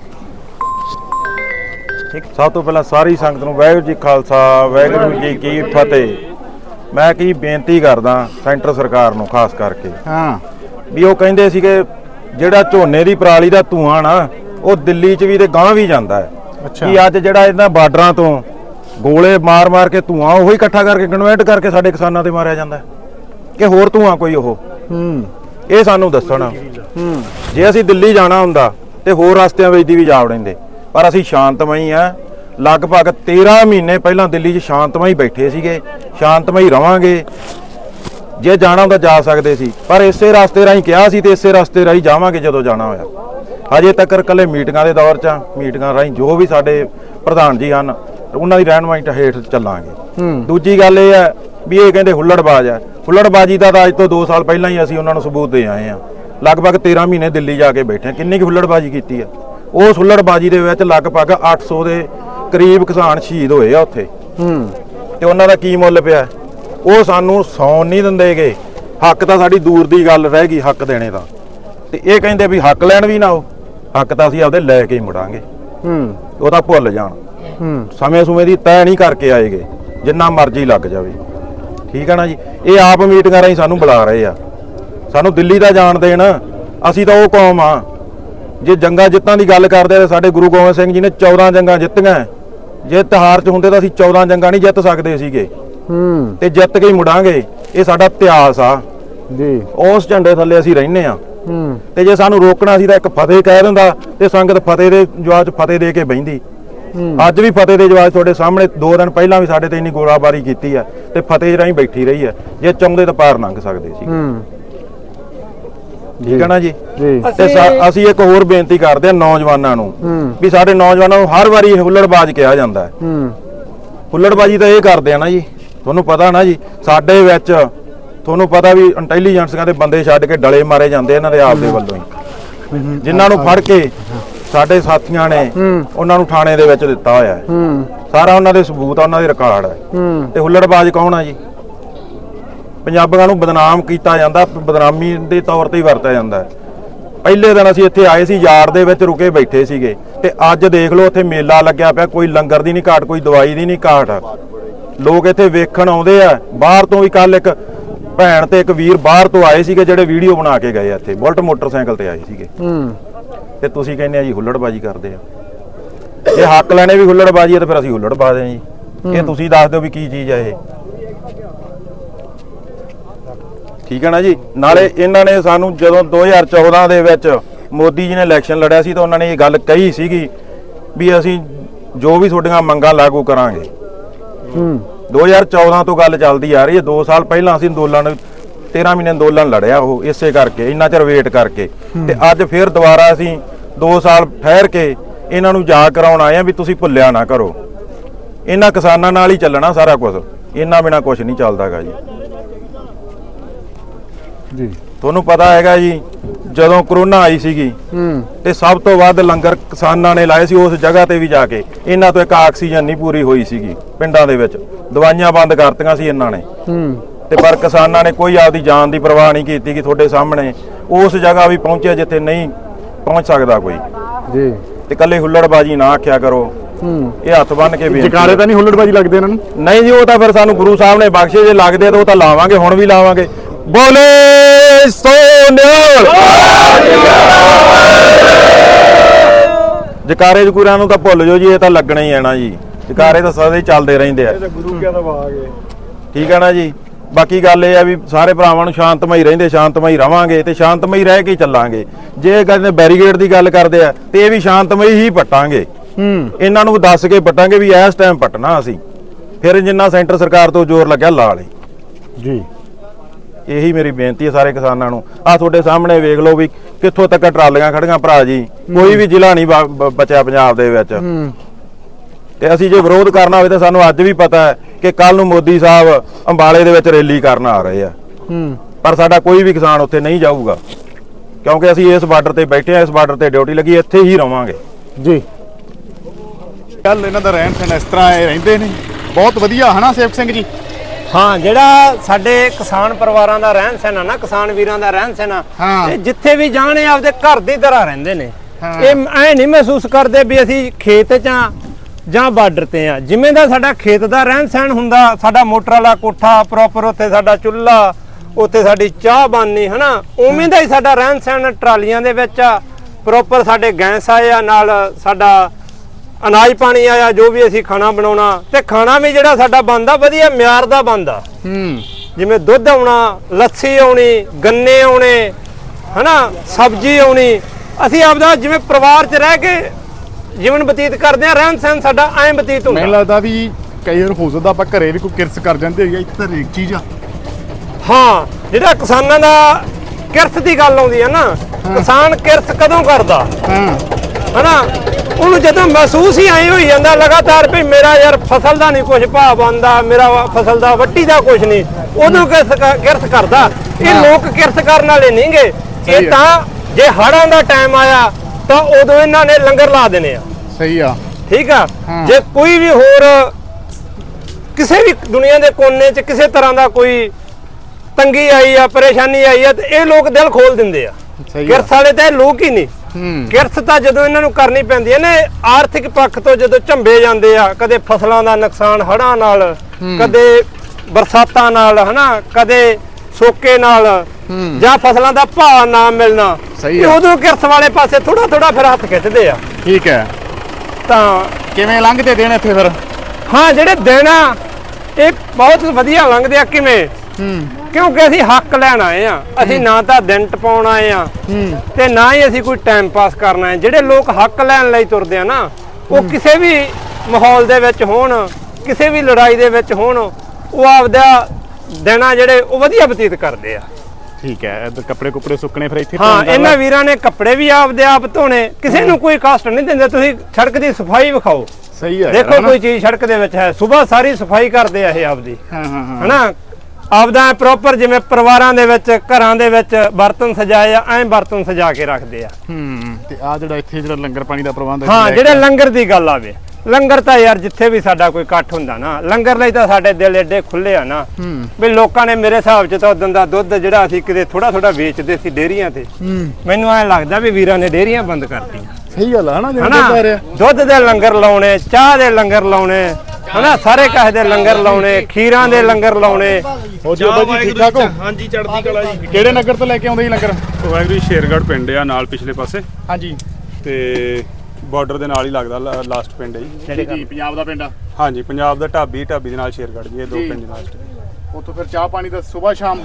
ਸਭ ਤੋਂ ਪਹਿਲਾਂ ਸਾਰੀ ਸੰਗਤ ਨੂੰ ਵਾਹਿਗੁਰੂ ਜੀ ਖਾਲਸਾ ਵਾਹਿਗੁਰੂ ਜੀ ਕੀ ਫਤਿਹ। ਮੈਂ ਕੀ ਬੇਨਤੀ ਕਰਦਾ ਸੈਂਟਰ ਸਰਕਾਰ ਨੂੰ ਖਾਸ ਕਰਕੇ। ਹਾਂ। ਵੀ ਉਹ ਕਹਿੰਦੇ ਸੀਗੇ ਜਿਹੜਾ ਝੋਨੇ ਦੀ ਪਰਾਲੀ ਦਾ ਧੂਆਂ ਨਾ ਉਹ ਦਿੱਲੀ 'ਚ ਵੀ ਤੇ ਗਾਂ ਵੀ ਜਾਂਦਾ ਹੈ। ਅੱਛਾ। ਕਿ ਅੱਜ ਜਿਹੜਾ ਇਹਨਾਂ ਬਾਰਡਰਾਂ ਤੋਂ ਗੋਲੇ ਮਾਰ-ਮਾਰ ਕੇ ਧੂਆਂ ਉਹੀ ਇਕੱਠਾ ਕਰਕੇ ਕਨਵਰਟ ਕਰਕੇ ਸਾਡੇ ਕਿਸਾਨਾਂ ਤੇ ਮਾਰਿਆ ਜਾਂਦਾ ਕਿ ਹੋਰ ਧੂਆਂ ਕੋਈ ਉਹ? ਹੂੰ। ਇਹ ਸਾਨੂੰ ਦੱਸਣ। ਹੂੰ। ਜੇ ਅਸੀਂ ਦਿੱਲੀ ਜਾਣਾ ਹੁੰਦਾ ਤੇ ਹੋਰ ਰਸਤਿਆਂ ਵਿੱਚ ਦੀ ਵੀ ਜਾ ਵੜਦੇ ਪਰ ਅਸੀਂ ਸ਼ਾਂਤਮਈ ਆ ਲਗਭਗ 13 ਮਹੀਨੇ ਪਹਿਲਾਂ ਦਿੱਲੀ 'ਚ ਸ਼ਾਂਤਮਈ ਬੈਠੇ ਸੀਗੇ ਸ਼ਾਂਤਮਈ ਰਵਾਂਗੇ। ਜੇ ਜਾਣਾ ਹੁੰਦਾ ਜਾ ਸਕਦੇ ਸੀ ਪਰ ਇਸੇ ਰਸਤੇ ਰਾਹੀਂ ਕਿਹਾ ਸੀ ਤੇ ਇਸੇ ਰਸਤੇ ਰਾਹੀਂ ਜਾਵਾਂਗੇ ਜਦੋਂ ਜਾਣਾ ਹੋਇਆ। ਹਜੇ ਤੱਕ ਇਕੱਲੇ ਮੀਟਿੰਗਾਂ ਦੇ ਦੌਰ 'ਚ ਆ, ਮੀਟਿੰਗਾਂ ਰਾਹੀਂ ਜੋ ਵੀ ਸਾਡੇ ਪ੍ਰਧਾਨ ਜੀ ਹਨ ਉਹਨਾਂ ਦੀ ਰਹਿਨਮਾਈ ਹੇਠ ਚੱਲਾਂਗੇ। ਹੂੰ। ਦੂਜੀ ਗੱਲ ਇਹ ਹੈ ਵੀ ਇਹ ਕਹਿੰਦੇ ਹੁੱਲੜਬਾਜ਼ ਹੈ। ਹੁੱਲੜਬਾਜ਼ੀ ਦਾ ਤਾਂ ਅੱਜ ਤੋਂ 2 ਸਾਲ ਪਹਿਲਾਂ ਹੀ ਅਸੀਂ ਉਹਨਾਂ ਨੂੰ ਸਬੂਤ ਦੇ ਆਏ ਆ ਲਗਭਗ 13 ਮਹੀਨੇ ਦਿੱਲੀ ਜਾ ਕੇ ਬੈਠੇ ਹਾਂ। ਕਿੰਨੀ ਕੁ ਹੁੱਲੜਬਾਜ਼ੀ ਕੀਤੀ ਆ ਉਸ ਹੁੱਲੜਬਾਜ਼ੀ ਦੇ ਵਿੱਚ ਲਗਭਗ 800 ਦੇ ਕਰੀਬ ਕਿਸਾਨ ਸ਼ਹੀਦ ਹੋਏ ਆ ਉੱਥੇ। ਹੂੰ। ਤੇ ਉਹਨਾਂ ਦਾ ਕੀ ਮੁੱਲ ਪਿਆ? ਉਹ ਸਾਨੂੰ ਸੌਣ ਨਹੀਂ ਦਿੰਦੇਗੇ। ਹੱਕ ਤਾਂ ਸਾਡੀ ਦੂਰ ਦੀ ਗੱਲ ਰਹਿ ਗਈ ਹੱਕ ਦੇਣੇ ਦਾ ਤੇ ਇਹ ਕਹਿੰਦੇ ਵੀ ਹੱਕ ਲੈਣ ਵੀ ਨਾ ਉਹ ਹੱਕ ਤਾਂ ਅਸੀਂ ਆਪਦੇ ਲੈ ਕੇ ਹੀ ਮੁੜਾਂਗੇ। ਹੂੰ। ਉਹ ਤਾਂ ਭੁੱਲ ਜਾਣ। ਹੂੰ। ਸਮੇਂ ਸਮੇਂ ਦੀ ਤੈਅ ਨਹੀਂ ਕਰਕੇ ਆਏਗੇ। ਜਿੰਨਾ ਮਰਜ਼ੀ ਲੱਗ ਜਾਵੇ। ਠੀਕ ਹੈ ਨਾ ਜੀ? ਇਹ ਆਪ ਮੀਟਿੰਗਾਂ ਰਾਹੀਂ ਸਾਨੂੰ ਬੁਲਾ ਰਹੇ ਆ। ਸਾਨੂੰ ਦਿੱਲੀ ਦਾ ਜਾਣ ਦੇਣ। ਅਸੀਂ ਤਾਂ ਉਹ ਕੌਮ ਆ। ਜੇ ਜੰਗਾਂ ਜਿੱਤਾਂ ਦੀ ਗੱਲ ਕਰਦੇ ਆ ਸਾਡੇ ਗੁਰੂ ਗੋਬਿੰਦ ਸਿੰਘ ਜੀ ਨੇ 14 ਜੰਗਾਂ ਜਿੱਤੀਆਂ। ਜੇ ਤਿਹਾਰ 'ਚ ਹੁੰਦੇ ਤਾਂ ਅਸੀਂ 14 ਜੰਗਾਂ ਨਹੀਂ ਜਿੱਤ ਸਕਦੇ ਸੀਗੇ। ਹੂੰ। ਤੇ ਜਿੱਤ ਕੇ ਹੀ ਮੁੜਾਂਗੇ। ਇਹ ਸਾਡਾ ਇਤਿਹਾਸ ਆ। ਜੀ। ਉਸ ਝੰਡੇ ਥੱਲੇ ਅਸੀਂ ਰਹਿੰਦੇ ਆ ਹੂੰ। ਤੇ ਜੇ ਸਾਨੂੰ ਰੋਕਣਾ ਸੀ ਤਾਂ ਇੱਕ ਫਤਿਹ ਕਹਿ ਦਿੰਦਾ ਤੇ ਸੰਗਤ ਫਤਿਹ ਦੇ ਜਵਾਬ 'ਚ ਫਤਿਹ ਦੇ ਕੇ ਬਹਿੰਦੀ। ਅੱਜ ਵੀ ਫਤਿਹ ਦੇ ਜਵਾਬ ਤੁਹਾਡੇ ਸਾਹਮਣੇ ਦੋ ਦਿਨ ਪਹਿਲਾਂ ਵੀ ਸਾਡੇ ਤੇ ਇੰਨੀ ਗੋਲਾਬਾਰੀ ਕੀਤੀ ਆ ਤੇ ਫਤਿਹ ਰਾਹੀਂ ਬੈਠੀ ਰਹੀ ਆ ਜੇ ਚਾਹੁੰਦੇ ਤਾਂ ਪਾਰ ਲੰਘ ਸਕਦੇ ਸੀ। ਹੂੰ। ਠੀਕ ਹੈ ਨਾ ਜੀ? ਜੀ। ਤੇ ਸਾ- ਅਸੀਂ ਇੱਕ ਹੋਰ ਬੇਨਤੀ ਕਰਦੇ ਆ ਨੌਜਵਾਨਾਂ ਨੂੰ ਹੂੰ। ਵੀ ਸਾਡੇ ਨੌਜਵਾਨਾਂ ਨੂੰ ਹਰ ਵਾਰੀ ਹੁੱਲੜਬਾਜ਼ ਕਿਹਾ ਜਾਂਦਾ ਹੈ। ਹੂੰ। ਹੁੱਲੜਬਾਜੀ ਤਾਂ ਇਹ ਕਰਦੇ ਆ ਨਾ ਜੀ। ਤੁਹਾਨੂੰ ਪਤਾ ਨਾ ਜੀ ਸਾਡੇ ਵਿੱਚ ਤੁਹਾਨੂੰ ਪਤਾ ਵੀ ਇੰਟੈਲੀਜੈਂਸੀਆਂ ਦੇ ਬੰਦੇ ਛੱਡ ਕੇ ਡਲੇ ਮਾਰੇ ਜਾਂਦੇ ਇਹਨਾਂ ਦੇ ਆਪ ਦੇ ਵੱਲੋਂ ਹੀ। ਜਿਨ੍ਹਾਂ ਨੂੰ ਫੜ ਕੇ ਸਾਡੇ ਸਾਥੀਆਂ ਨੇ ਉਹਨਾਂ ਨੂੰ ਥਾਣੇ ਦੇ ਵਿੱਚ ਦਿੱਤਾ ਹੋਇਆ ਹੈ। ਹੂੰ। ਸਾਰਾ ਉਹਨਾਂ ਦੇ ਸਬੂਤ ਆ ਉਹਨਾਂ ਦੇ ਰਿਕਾਰਡ ਹੈ। ਹੂੰ। ਤੇ ਹੁੱਲੜਬਾਜ਼ ਕੌਣ ਆ ਜੀ? ਪੰਜਾਬੀਆਂ ਨੂੰ ਬਦਨਾਮ ਕੀਤਾ ਜਾਂਦਾ ਬਦਨਾਮੀ ਦੇ ਤੌਰ ਤੇ ਹੀ ਵਰਤਿਆ ਜਾਂਦਾ। ਪਹਿਲੇ ਦਿਨ ਅਸੀਂ ਇੱਥੇ ਆਏ ਸੀ ਯਾਰ ਦੇ ਵਿੱਚ ਰੁਕੇ ਬੈਠੇ ਸੀਗੇ ਤੇ ਅੱਜ ਦੇਖ ਲਓ ਇੱਥੇ ਮੇਲਾ ਲੱਗਿਆ ਪਿਆ ਕੋਈ ਲੰਗਰ ਦੀ ਨਹੀਂ ਘਾਟ ਕੋਈ ਦਵਾਈ ਦੀ ਨਹੀਂ ਘਾਟ। ਲੋਕ ਇੱਥੇ ਵੇਖਣ ਆਉਂਦੇ ਆ ਬਾਹਰ ਤੋਂ ਵੀ ਕੱਲ ਇੱਕ ਭੈਣ ਤੇ ਇੱਕ ਵੀਰ ਬਾਹਰ ਤੋਂ ਆਏ ਸੀਗੇ ਜਿਹੜੇ ਵੀਡੀਓ ਬਣਾ ਕੇ ਗਏ ਇੱਥੇ ਬੁਲਟ ਮੋਟਰਸਾਈਕਲ ਤੇ ਆਏ ਸੀਗੇ। ਹੂੰ। ਤੇ ਤੁਸੀਂ ਕਹਿੰਦੇ ਆ ਜੀ ਹੁੱਲੜਬਾਜੀ ਕਰਦੇ ਆ। ਇਹ ਹੱਕ ਲੈਣੇ ਵੀ ਹੁੱਲੜਬਾਜੀ ਆ ਤੇ ਫਿਰ ਅਸੀਂ ਹੁੱਲੜਬਾਜ਼ ਆ ਜੀ। ਇਹ ਤੁਸੀਂ ਦੱਸ ਦਿਓ ਵੀ ਕੀ ਚੀਜ਼ ਆ ਇਹ। ਠੀਕ ਹੈ ਨਾ ਜੀ? ਨਾਲੇ ਇਹਨਾਂ ਨੇ ਸਾਨੂੰ ਜਦੋਂ 2014 ਦੇ ਵਿੱਚ ਮੋਦੀ ਜੀ ਨੇ ਇਲੈਕਸ਼ਨ ਲੜਿਆ ਸੀ ਤਾਂ ਉਹਨਾਂ ਨੇ ਇਹ ਗੱਲ ਕਹੀ ਸੀਗੀ ਵੀ ਅਸੀਂ ਜੋ ਵੀ ਤੁਹਾਡੀਆਂ ਮੰਗਾਂ ਲਾਗੂ ਕਰਾਂਗੇ। ਹੂੰ। 2014 ਤੋਂ ਗੱਲ ਚੱਲਦੀ ਆ ਰਹੀ ਹੈ। 2 ਸਾਲ ਪਹਿਲਾਂ ਅਸੀਂ ਅੰਦੋਲਨ 13 ਮਹੀਨੇ ਅੰਦੋਲਨ ਲੜਿਆ ਉਹ ਇਸੇ ਕਰਕੇ ਇੰਨਾ ਚਿਰ ਵੇਟ ਕਰਕੇ। ਤੇ ਅੱਜ ਫਿਰ ਦੁਬਾਰਾ ਅਸੀਂ 2 ਸਾਲ ਠਹਿਰ ਕੇ ਇਹਨਾਂ ਨੂੰ ਜਾ ਕਰਾਉਣ ਆਏ ਆ ਵੀ ਤੁਸੀਂ ਭੁੱਲਿਆ ਨਾ ਕਰੋ। ਇਹਨਾਂ ਕਿਸਾਨਾਂ ਨਾਲ ਹੀ ਚੱਲਣਾ ਸਾਰਾ ਕੁਝ। ਇਹਨਾਂ ਬਿਨਾ ਕੁਝ ਨਹੀਂ ਚੱਲਦਾਗਾ ਜੀ। ਜੀ। ਤੁਹਾਨੂੰ ਪਤਾ ਹੈਗਾ ਜੀ ਜਦੋਂ ਕਰੋਨਾ ਆਈ ਸੀਗੀ ਹੂੰ। ਤੇ ਸਭ ਤੋਂ ਵੱਧ ਲੰਗਰ ਕਿਸਾਨਾਂ ਨੇ ਲਾਏ ਸੀ ਉਸ ਜਗ੍ਹਾ ਤੇ ਵੀ ਜਾ ਕੇ। ਇਹਨਾਂ ਤੋਂ ਇੱਕ ਆਕਸੀਜਨ ਨਹੀਂ ਪੂਰੀ ਹੋਈ ਸੀਗੀ ਪਿੰਡਾਂ ਦੇ ਵਿੱਚ। ਦਵਾਈਆਂ ਬੰਦ ਕਰਤੀਆਂ ਸੀ ਇਹਨਾਂ ਨੇ। ਹੂੰ। ਤੇ ਪਰ ਕਿਸਾਨਾਂ ਨੇ ਕੋਈ ਆਪਦੀ ਜਾਨ ਦੀ ਪਰਵਾਹ ਨਹੀਂ ਕੀਤੀ ਕਿ ਤੁਹਾਡੇ ਸਾਹਮਣੇ ਉਸ ਜਗ੍ਹਾ ਵੀ ਪਹੁੰਚਿਆ ਜਿੱਥੇ ਨਹੀਂ ਪਹੁੰਚ ਸਕਦਾ ਕੋਈ। ਜੀ। ਤੇ ਕੱਲੇ ਹੁੱਲੜਬਾਜੀ ਨਾ ਆਖਿਆ ਕਰੋ। ਹੂੰ। ਇਹ ਹੱਥ ਬੰਨ ਕੇ ਬੇਨਤੀ ਜਕਾਰੇ। ਤਾਂ ਨਹੀਂ ਹੁੱਲੜਬਾਜੀ ਲੱਗਦੇ ਇਹਨਾਂ ਨੂੰ? ਨਹੀਂ ਜੀ ਉਹ ਤਾਂ ਫਿਰ ਸਾਨੂੰ ਗੁਰੂ ਸਾਹਿਬ ਨੇ ਬਖਸ਼ੇ ਜੇ ਲੱਗਦੇ ਆ ਤਾਂ ਉਹ ਤਾਂ ਲਾਵਾਂਗੇ ਹੁਣ ਵੀ ਲਾਵਾਂਗੇ। ਬੋਲੇ ਸੋਨਿਆਲ ਜਕਾਰੇ ਜਕੂਰਾਂ ਨੂੰ ਤਾਂ ਭੁੱਲ ਜਾਓ ਜੀ ਇਹ ਤਾਂ ਲੱਗਣਾ ਹੀ ਹੈ ਨਾ ਜੀ। ਜਕਾਰੇ ਤਾਂ ਸਦਾ ਹੀ ਚੱਲਦੇ ਰਹਿੰਦੇ ਆ। ਗੁਰੂ ਕਿਆ ਦਾ ਵਾਗੇ ਠੀਕ ਹੈ ਨਾ ਜੀ? ਬਾਕੀ ਗੱਲ ਇਹ ਆ ਵੀ ਸਾਰੇ ਭਰਾਵਾਂ ਨੂੰ ਸ਼ਾਂਤਮਈ ਰਹਿੰਦੇ ਸ਼ਾਂਤਮਈ ਰਵਾਂਗੇ ਤੇ ਸ਼ਾਂਤਮਈ ਰਹਿ ਕੇ ਹੀ ਚੱਲਾਂਗੇ। ਜੇ ਕਹਿੰਦੇ ਬੈਰੀਗੇਡ ਦੀ ਗੱਲ ਕਰਦੇ ਆ ਤੇ ਇਹ ਵੀ ਸ਼ਾਂਤਮਈ ਹੀ ਪਟਾਂਗੇ। ਹੂੰ। ਇਹਨਾਂ ਨੂੰ ਦੱਸ ਕੇ ਪਟਾਂਗੇ ਵੀ ਇਸ ਟਾਈਮ ਪਟਣਾ ਅਸੀਂ। ਫਿਰ ਜਿੰਨਾ ਸੈਂਟਰ ਸਰਕਾਰ ਤੋਂ ਜ਼ੋਰ ਲੱਗਿਆ ਲਾ ਲਈ ਜੀ। ਇਹੀ ਮੇਰੀ ਬੇਨਤੀ ਹੈ ਸਾਰੇ ਕਿਸਾਨਾਂ ਨੂੰ। ਆ ਤੁਹਾਡੇ ਸਾਹਮਣੇ ਵੇਖ ਲਓ ਵੀ ਕਿੱਥੋਂ ਤੱਕ ਟਰਾਲੀਆਂ ਖੜੀਆਂ ਭਰਾ ਜੀ। ਕੋਈ ਵੀ ਜ਼ਿਲ੍ਹਾ ਨਹੀਂ ਬਚਿਆ ਪੰਜਾਬ ਦੇ ਵਿੱਚ। ਹੂੰ। ਤੇ ਅਸੀਂ ਜੇ ਵਿਰੋਧ ਕਰਨਾ ਹੋਵੇ ਤਾਂ ਸਾਨੂੰ ਅੱਜ ਵੀ ਪਤਾ ਹੈ ਕਿ ਕੱਲ ਨੂੰ ਮੋਦੀ ਸਾਹਿਬ ਅੰਬਾਲੇ ਦੇ ਵਿੱਚ ਰੈਲੀ ਕਰਨ ਆ ਰਹੇ ਆ। ਹੂੰ। ਪਰ ਸਾਡਾ ਕੋਈ ਵੀ ਕਿਸਾਨ ਉੱਥੇ ਨਹੀਂ ਜਾਊਗਾ। ਕਿਉਂਕਿ ਅਸੀਂ ਇਸ ਬਾਰਡਰ ਤੇ ਬੈਠੇ ਆ ਇਸ ਬਾਰਡਰ ਤੇ ਡਿਊਟੀ ਲੱਗੀ ਇੱਥੇ ਹੀ ਰਵਾਂਗੇ। ਜੀ। ਕੱਲ ਇਹਨਾਂ ਦਾ ਰਹਿਣ ਸਹਿਣ ਇਸ ਤਰ੍ਹਾਂ ਇਹ ਰਹਿੰਦੇ ਨੇ। ਬਹੁਤ ਵਧੀਆ ਹਨਾ ਸੇਵਕ ਸਿੰਘ ਜੀ? ਹਾਂ ਜਿਹੜਾ ਸਾਡੇ ਕਿਸਾਨ ਪਰਿਵਾਰਾਂ ਦਾ ਰਹਿਣ ਸਹਿਣ ਆ ਨਾ ਕਿਸਾਨ ਵੀਰਾਂ ਦਾ ਰਹਿਣ ਸਹਿਣ ਆ ਹਾਂ। ਇਹ ਜਿੱਥੇ ਵੀ ਜਾਣ ਇਹ ਆਪਦੇ ਘਰ ਦੀ ਤਰ੍ਹਾਂ ਰਹਿੰਦੇ ਨੇ ਹਾਂ। ਇਹ ਐ ਨਹੀਂ ਮਹਿਸੂਸ ਕਰਦੇ ਵੀ ਅਸੀਂ ਖੇਤ 'ਚ ਆ ਜਾਂ ਬਾਰਡਰ ਤੇ ਆ ਜਿਵੇਂ ਦਾ ਸਾਡਾ ਖੇਤ ਦਾ ਰਹਿਣ ਸਹਿਣ ਹੁੰਦਾ ਸਾਡਾ ਮੋਟਰ ਵਾਲਾ ਕੋਠਾ ਪ੍ਰੋਪਰ ਉੱਥੇ ਸਾਡਾ ਚੁੱਲ੍ਹਾ ਉੱਥੇ ਸਾਡੀ ਚਾਹ ਬਾਨੀ ਹਨਾ ਉਵੇਂ ਦਾ ਹੀ ਸਾਡਾ ਰਹਿਣ ਸਹਿਣ ਟਰਾਲੀਆਂ ਦੇ ਵਿੱਚ ਆ ਪ੍ਰੋਪਰ ਸਾਡੇ ਗੈਸ ਆਏ ਆ ਨਾਲ ਸਾਡਾ ਅਨਾਜ ਪਾਣੀ ਆਇਆ ਜੋ ਵੀ ਅਸੀਂ ਖਾਣਾ ਬਣਾਉਣਾ ਤੇ ਖਾਣਾ ਵੀ ਜਿਹੜਾ ਸਾਡਾ ਬਣਦਾ ਵਧੀਆ ਮਿਆਰ ਦਾ ਬਣਦਾ। ਹੂੰ। ਜਿਵੇਂ ਦੁੱਧ ਆਉਣਾ ਲੱਸੀ ਆਉਣੀ ਗੰਨੇ ਆਉਣੇ ਹਨਾ ਸਬਜ਼ੀ ਆਉਣੀ ਅਸੀਂ ਆਪਦਾ ਜਿਵੇਂ ਪਰਿਵਾਰ 'ਚ ਰਹਿ ਕੇ ਜੀਵਨ ਬਤੀਤ ਕਰਦੇ ਆ ਰਹਿਣ ਸਹਿਣ ਸਾਡਾ ਐਂ ਬਤੀਤ ਮੈਨੂੰ ਹੁੰਦਾ ਲੱਗਦਾ ਵੀ ਕਈ ਵਾਰ ਹੋ ਸਕਦਾ ਆਪਾਂ ਘਰੇ ਵੀ ਕੋਈ ਕਿਰਸ ਕਰ ਜਾਂਦੇ ਹੋਈਏ ਇੱਥੇ ਤਾਂ ਚੀਜ਼ ਆ। ਹਾਂ ਜਿਹੜਾ ਕਿਸਾਨਾਂ ਦਾ ਕਿਰਤ ਦੀ ਗੱਲ ਆਉਂਦੀ ਹੈ ਨਾ ਕਿਸਾਨ ਕਿਰਤ ਕਦੋਂ ਕਰਦਾ? ਹਾਂ। ਹਨਾ ਉਹਨੂੰ ਜਦੋਂ ਮਹਿਸੂਸ ਹੀ ਆਈ ਹੋਈ ਜਾਂਦਾ ਲਗਾਤਾਰ ਵੀ ਮੇਰਾ ਯਾਰ ਫਸਲ ਦਾ ਨਹੀਂ ਕੁਝ ਭਾਅ ਬਣਦਾ ਮੇਰਾ ਫਸਲ ਦਾ ਵੱਟੀ ਦਾ ਕੁਝ ਨਹੀਂ ਉਦੋਂ ਕਿਰਤ ਕਰਦਾ। ਇਹ। ਲੋਕ ਕਿਰਤ ਕਰਨ ਵਾਲੇ ਨਹੀਂਗੇ। ਇਹ ਤਾਂ ਜੇ ਹੜਾਂ ਦਾ ਟਾਈਮ ਆਇਆ ਤਾਂ ਉਦੋਂ ਇਹਨਾਂ ਨੇ ਲੰਗਰ ਲਾ ਦੇਣੇ ਆ। ਸਹੀ ਆ। ਠੀਕ ਆ। ਜੇ ਕੋਈ ਵੀ ਹੋਰ ਕਿਸੇ ਵੀ ਦੁਨੀਆ ਦੇ ਕੋਨੇ 'ਚ ਕਿਸੇ ਤਰ੍ਹਾਂ ਦਾ ਕੋਈ ਤੰਗੀ ਆਈ ਆ ਪਰੇਸ਼ਾਨੀ ਆਈ ਆ ਤੇ ਇਹ ਲੋਕ ਦਿਲ ਖੋਲ ਦਿੰਦੇ ਆ। ਕਿਰਤ ਵਾਲੇ ਤਾਂ ਲੋਕ ਹੀ ਨਹੀਂ। ਕਿਰਤ ਤਾਂ ਜਦੋਂ ਇਹਨਾਂ ਨੂੰ ਕਰਨੀ ਪੈਂਦੀ ਹੈ ਨਾ ਆਰਥਿਕ ਪੱਖ ਤੋਂ ਜਦੋਂ ਝੰਬੇ ਜਾਂਦੇ ਆ ਕਦੇ ਫਸਲਾਂ ਦਾ ਨੁਕਸਾਨ ਹੜ੍ਹਾਂ ਨਾਲ ਕਦੇ ਬਰਸਾਤਾਂ ਨਾਲ ਹਨਾ ਕਦੇ ਸੋਕੇ ਨਾਲ ਹੂੰ। ਜਾਂ ਫਸਲਾਂ ਦਾ ਭਾਅ ਨਾ ਮਿਲਣਾ ਸਹੀ ਆ। ਉਦੋਂ ਕਿਰਤ ਵਾਲੇ ਪਾਸੇ ਥੋੜਾ ਥੋੜਾ ਫਿਰ ਹੱਥ ਖਿੱਚਦੇ ਆ। ਠੀਕ ਹੈ। ਤਾਂ ਕਿਵੇਂ ਲੰਘਦੇ ਦਿਨ ਇੱਥੇ ਫਿਰ? ਹਾਂ ਜਿਹੜੇ ਦਿਨ ਆ ਇਹ ਬਹੁਤ ਵਧੀਆ ਲੰਘਦੇ ਆ ਕਿਵੇਂ? ਹੂੰ। ਕਿਉਂਕਿ ਅਸੀਂ ਹੱਕ ਲੈਣ ਆਏ ਆ। ਅਸੀਂ ਨਾ ਤਾਂ ਦਿਨ ਟਪਾਉਣ ਆਏ ਆ ਤੇ ਨਾ ਹੀ ਅਸੀਂ ਕੋਈ ਟਾਈਮ ਪਾਸ ਕਰਨਾ ਹੈ ਜਿਹੜੇ ਲੋਕ ਹੱਕ ਲੈਣ ਲਈ ਤੁਰਦੇ ਆ ਨਾ ਉਹ ਕਿਸੇ ਵੀ ਮਾਹੌਲ ਦੇ ਵਿੱਚ ਹੋਣ ਕਿਸੇ ਵੀ ਲੜਾਈ ਦੇ ਵਿੱਚ ਹੋਣ ਉਹ ਆਪਦਾ ਦਿਨਾਂ ਜਿਹੜੇ ਉਹ ਵਧੀਆ ਬਤੀਤ ਕਰਦੇ ਆ। ਠੀਕ ਹੈ ਇੱਧਰ ਕੱਪੜੇ ਕੁਪੜੇ ਸੁੱਕਣੇ ਫਿਰ ਇੱਥੇ ਹਾਂ ਇਹਨਾਂ ਵੀਰਾਂ ਨੇ ਕੱਪੜੇ ਵੀ ਆਪਦੇ ਆਪ ਧੋਣੇ। ਕਿਸੇ ਨੂੰ ਕੋਈ ਕਸ਼ਟ ਨਹੀਂ ਦਿੰਦੇ ਤੁਸੀਂ ਸੜਕ ਦੀ ਸਫ਼ਾਈ ਵਿਖਾਓ। ਸਹੀ ਹੈ ਦੇਖੋ ਕੋਈ ਚੀਜ਼ ਸੜਕ ਦੇ ਵਿੱਚ ਹੈ ਸਵੇਰ ਸਾਰੀ ਸਫ਼ਾਈ ਕਰਦੇ ਆ ਇਹ ਆਪਦੀ। ਹਾਂ ਹਾਂ ਹਾਂ। ਹਨਾ? ਆਪਦਾ ਪ੍ਰੋਪਰ ਜਿਵੇਂ ਪਰਿਵਾਰਾਂ ਦੇ ਵਿੱਚ ਘਰਾਂ ਦੇ ਵਿੱਚ ਬਰਤਨ ਸਜਾਏ ਆ ਐਂ ਬਰਤਨ ਸਜਾ ਕੇ ਰੱਖਦੇ ਆ। ਹੂੰ ਤੇ ਆ ਜਿਹੜਾ ਇੱਥੇ ਜਿਹੜਾ ਲੰਗਰ ਪਾਣੀ ਦਾ ਪ੍ਰਬੰਧ ਹਾਂ ਜਿਹੜੇ ਲੰਗਰ ਦੀ ਗੱਲ ਆਵੇ। ਲੰਗਰ ਤਾਂ ਯਾਰ ਜਿੱਥੇ ਵੀ ਸਾਡਾ ਕੋਈ ਇਕੱਠ ਹੁੰਦਾ ਨਾ ਲੰਗਰ ਲਈ ਤਾਂ ਸਾਡੇ ਦਿਲ ਏਡੇ ਖੁੱਲੇ ਆ ਨਾ। ਵੀ ਲੋਕਾਂ ਨੇ ਮੇਰੇ ਹਿਸਾਬ 'ਚ ਤਾਂ ਉਦੋਂ ਦਾ ਦੁੱਧ ਜਿਹੜਾ ਅਸੀਂ ਕਿਤੇ ਥੋੜਾ ਥੋੜਾ ਵੇਚਦੇ ਸੀ ਡੇਰੀਆਂ ਤੇ ਮੈਨੂੰ ਐਂ ਲੱਗਦਾ ਵੀ ਵੀਰਾਂ ਨੇ ਡੇਰੀਆਂ ਬੰਦ ਕਰਤੀਆਂ। ਸਹੀ ਗੱਲ ਆ ਹਨਾ ਜਿਵੇਂ ਹਨਾ? ਕਹਿ ਰਿਹਾ। ਦੁੱਧ ਦੇ ਲੰਗਰ ਲਾਉਣੇ ਚਾਹ ਦੇ ਲੰਗਰ ਲਾਉਣੇ ਹਨਾ? ਸਾਰੇ ਕਾਹੇ ਦੇ ਲੰਗਰ ਲਾਉਣੇ ਖੀਰਾਂ ਦੇ ਲੰਗਰ ਲਾਉਣੇ। ਹੋ ਜੀ ਬਾਬਾ ਜੀ ਠੀਕ ਠਾਕ ਹੋ? ਹਾਂਜੀ ਚੜ੍ਹਦੀ ਕਲਾ ਜੀ। ਕਿਹੜੇ ਨਗਰ ਤੋਂ ਲੈ ਕੇ ਆਉਂਦੇ ਜੀ ਲੰਗਰ? ਵਾਹਿਗੁਰੂ ਜੀ ਸ਼ੇਰਗੜ੍ਹ ਪਿੰਡ ਆ ਨਾਲ ਪਿਛਲੇ ਪਾਸੇ। ਹਾਂਜੀ। ਤੇ ਬਾਰਡਰ ਦੇ ਨਾਲ ਹੀ ਲੱਗਦਾ ਲਾਸਟ ਪਿੰਡ ਹੈ ਜੀ। ਜੀ ਪੰਜਾਬ ਦਾ ਪਿੰਡ ਆ? ਹਾਂਜੀ ਪੰਜਾਬ ਦਾ ਢਾਬੀ ਢਾਬੀ ਦੇ ਨਾਲ ਸ਼ੇਰਗੜ੍ਹ ਜੀ ਇਹ ਦੋ ਜੀ। ਪਿੰਡ ਲਾਸਟ ਉੱਥੋਂ ਫਿਰ ਚਾਹ ਪਾਣੀ ਦਾ ਸਵੇਰ ਸ਼ਾਮ?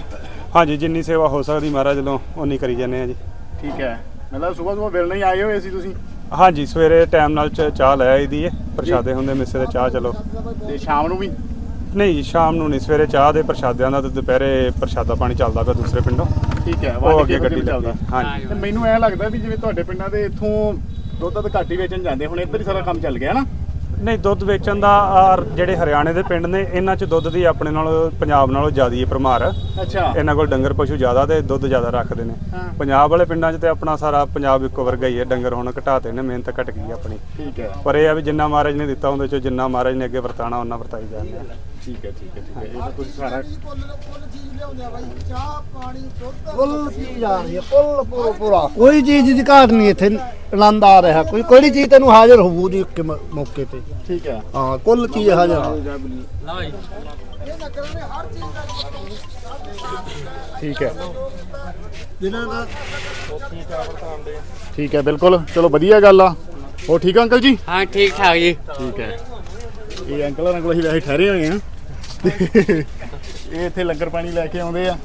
ਹਾਂਜੀ ਜਿੰਨੀ ਸੇਵਾ ਹੋ ਸਕਦੀ ਮਹਾਰਾਜ ਵੱਲੋਂ ਉਨੀ ਕਰੀ ਜਾਂਦੇ ਆ ਜੀ। ਠੀਕ ਹੈ। ਮਤਲਬ ਸਵੇਰ ਸਵੇਰ ਵੇਲ ਨਹੀਂ ਆਏ ਹੋਏ ਸੀ ਤੁਸੀਂ? ਹਾਂਜੀ ਸਵੇਰੇ ਟਾਈਮ ਨਾਲ ਚ- ਚਾਹ ਲੈ ਆਈ ਦੀ ਹੈ ਪ੍ਰਸ਼ਾਦੇ ਹੁੰਦੇ ਮਿੱਸੇ ਦੇ ਚਾਹ ਚਲੋ। ਤੇ ਸ਼ਾਮ ਨੂੰ ਵੀ? ਨਹੀਂ ਜੀ, ਸ਼ਾਮ ਨੂੰ ਨਹੀਂ ਸਵੇਰੇ ਚਾਹ ਦੇ ਪ੍ਰਸ਼ਾਦਿਆਂ ਦਾ ਤੇ ਦੁਪਹਿਰੇ ਪ੍ਰਸ਼ਾਦਾ ਪਾਣੀ ਚੱਲਦਾ ਪਿਆ ਦੂਸਰੇ ਪਿੰਡੋਂ। ਠੀਕ ਹੈ ਉਹ ਵੱਧ ਅੱਗੇ ਗੱਡੀ ਚੱਲਦਾ ਲੱਗੀ। ਹਾਂਜੀ। ਤੇ ਮੈਨੂੰ ਐ ਲੱਗਦਾ ਵੀ ਜਿਵੇਂ ਤੁਹਾਡੇ ਪਿੰਡਾਂ ਦੇ ਇੱਥੋਂ ਦੁੱਧ ਤਾਂ ਘੱਟ ਹੀ ਵੇਚਣ ਜਾਂਦੇ ਹੁਣ ਇੱਧਰ ਹੀ ਸਾਰਾ ਕੰਮ ਚੱਲ ਗਿਆ ਨਾ। ਨਹੀਂ ਦੁੱਧ ਵੇਚਣ ਦਾ ਆਹ ਜਿਹੜੇ ਹਰਿਆਣੇ ਦੇ ਪਿੰਡ ਨੇ ਇਹਨਾਂ 'ਚ ਦੁੱਧ ਦੀ ਆਪਣੇ ਨਾਲੋਂ ਪੰਜਾਬ ਨਾਲੋਂ ਜ਼ਿਆਦੀ ਹੈ ਭਰਮਾਰ। ਅੱਛਾ। ਇਹਨਾਂ ਕੋਲ ਡੰਗਰ ਪਸ਼ੂ ਜ਼ਿਆਦਾ ਤੇ ਦੁੱਧ ਜ਼ਿਆਦਾ ਰੱਖਦੇ ਨੇ। ਹਾਂ। ਪੰਜਾਬ ਵਾਲੇ ਪਿੰਡਾਂ 'ਚ ਤੇ ਆਪਣਾ ਸਾਰਾ ਪੰਜਾਬ ਇੱਕੋ ਵਰਗਾ ਹੀ ਹੈ ਡੰਗਰ ਹੁਣ ਘਟਾਤੇ ਨੇ ਮਿਹਨਤ ਘਟ ਗਈ ਆਪਣੀ। ਠੀਕ ਹੈ। ਪਰ ਇਹ ਆ ਵੀ ਜਿੰਨਾ ਮਹਾਰਾਜ ਨੇ ਦਿੱਤਾ ਉਹਦੇ 'ਚੋਂ ਜਿੰਨਾ ਮਹਾਰਾਜ ਨੇ ਅੱਗੇ ਵਰਤਾਣਾ ਉਹਨਾਂ ਵਰਤਾਈ ਜਾਂਦੇ ਆ। ਠੀਕ ਹੈ ਠੀਕ ਹੈ ਠੀਕ ਹੈ। ਇਹ ਤਾਂ ਤੁਸੀਂ ਸਾਰਾ ਕੁੱਲ ਚੀਜ਼ ਆ ਰਹੀ ਹੈ ਕੁੱਲ ਪੂਰਾ ਪੂਰਾ। ਕੋਈ ਚੀਜ਼ ਦੀ ਘਾਟ ਨਹੀਂ ਇੱਥੇ। ਆਨੰਦ ਆ ਰਿਹਾ। ਕੋਈ ਕੋਈ ਚੀਜ਼ ਤੈਨੂੰ ਹਾਜ਼ਰ ਹੋਊ ਜੀ ਇੱਕ ਮੌਕੇ ਤੇ। ਠੀਕ ਹੈ। ਹਾਂ ਕੁੱਲ ਚੀਜ਼ ਹਾਜ਼ਰ ਆ ਠੀਕ ਹੈ। ਜਿਹਨਾਂ ਦਾ। ਠੀਕ ਹੈ ਬਿਲਕੁਲ। ਚਲੋ ਵਧੀਆ ਗੱਲ ਆ। ਹੋ ਠੀਕ ਆ ਅੰਕਲ ਜੀ? ਹਾਂ ਠੀਕ ਠਾਕ ਜੀ। ਠੀਕ ਹੈ। ਇਹ ਅੰਕਲ ਹੋਰਾਂ ਕੋਲ ਅਸੀਂ ਵੈਸੇ ਠਹਿਰੇ ਹੋਏ ਆ ਇਹ ਇੱਥੇ ਲੰਗਰ ਪਾਣੀ ਲੈ ਕੇ ਆਉਂਦੇ ਆ।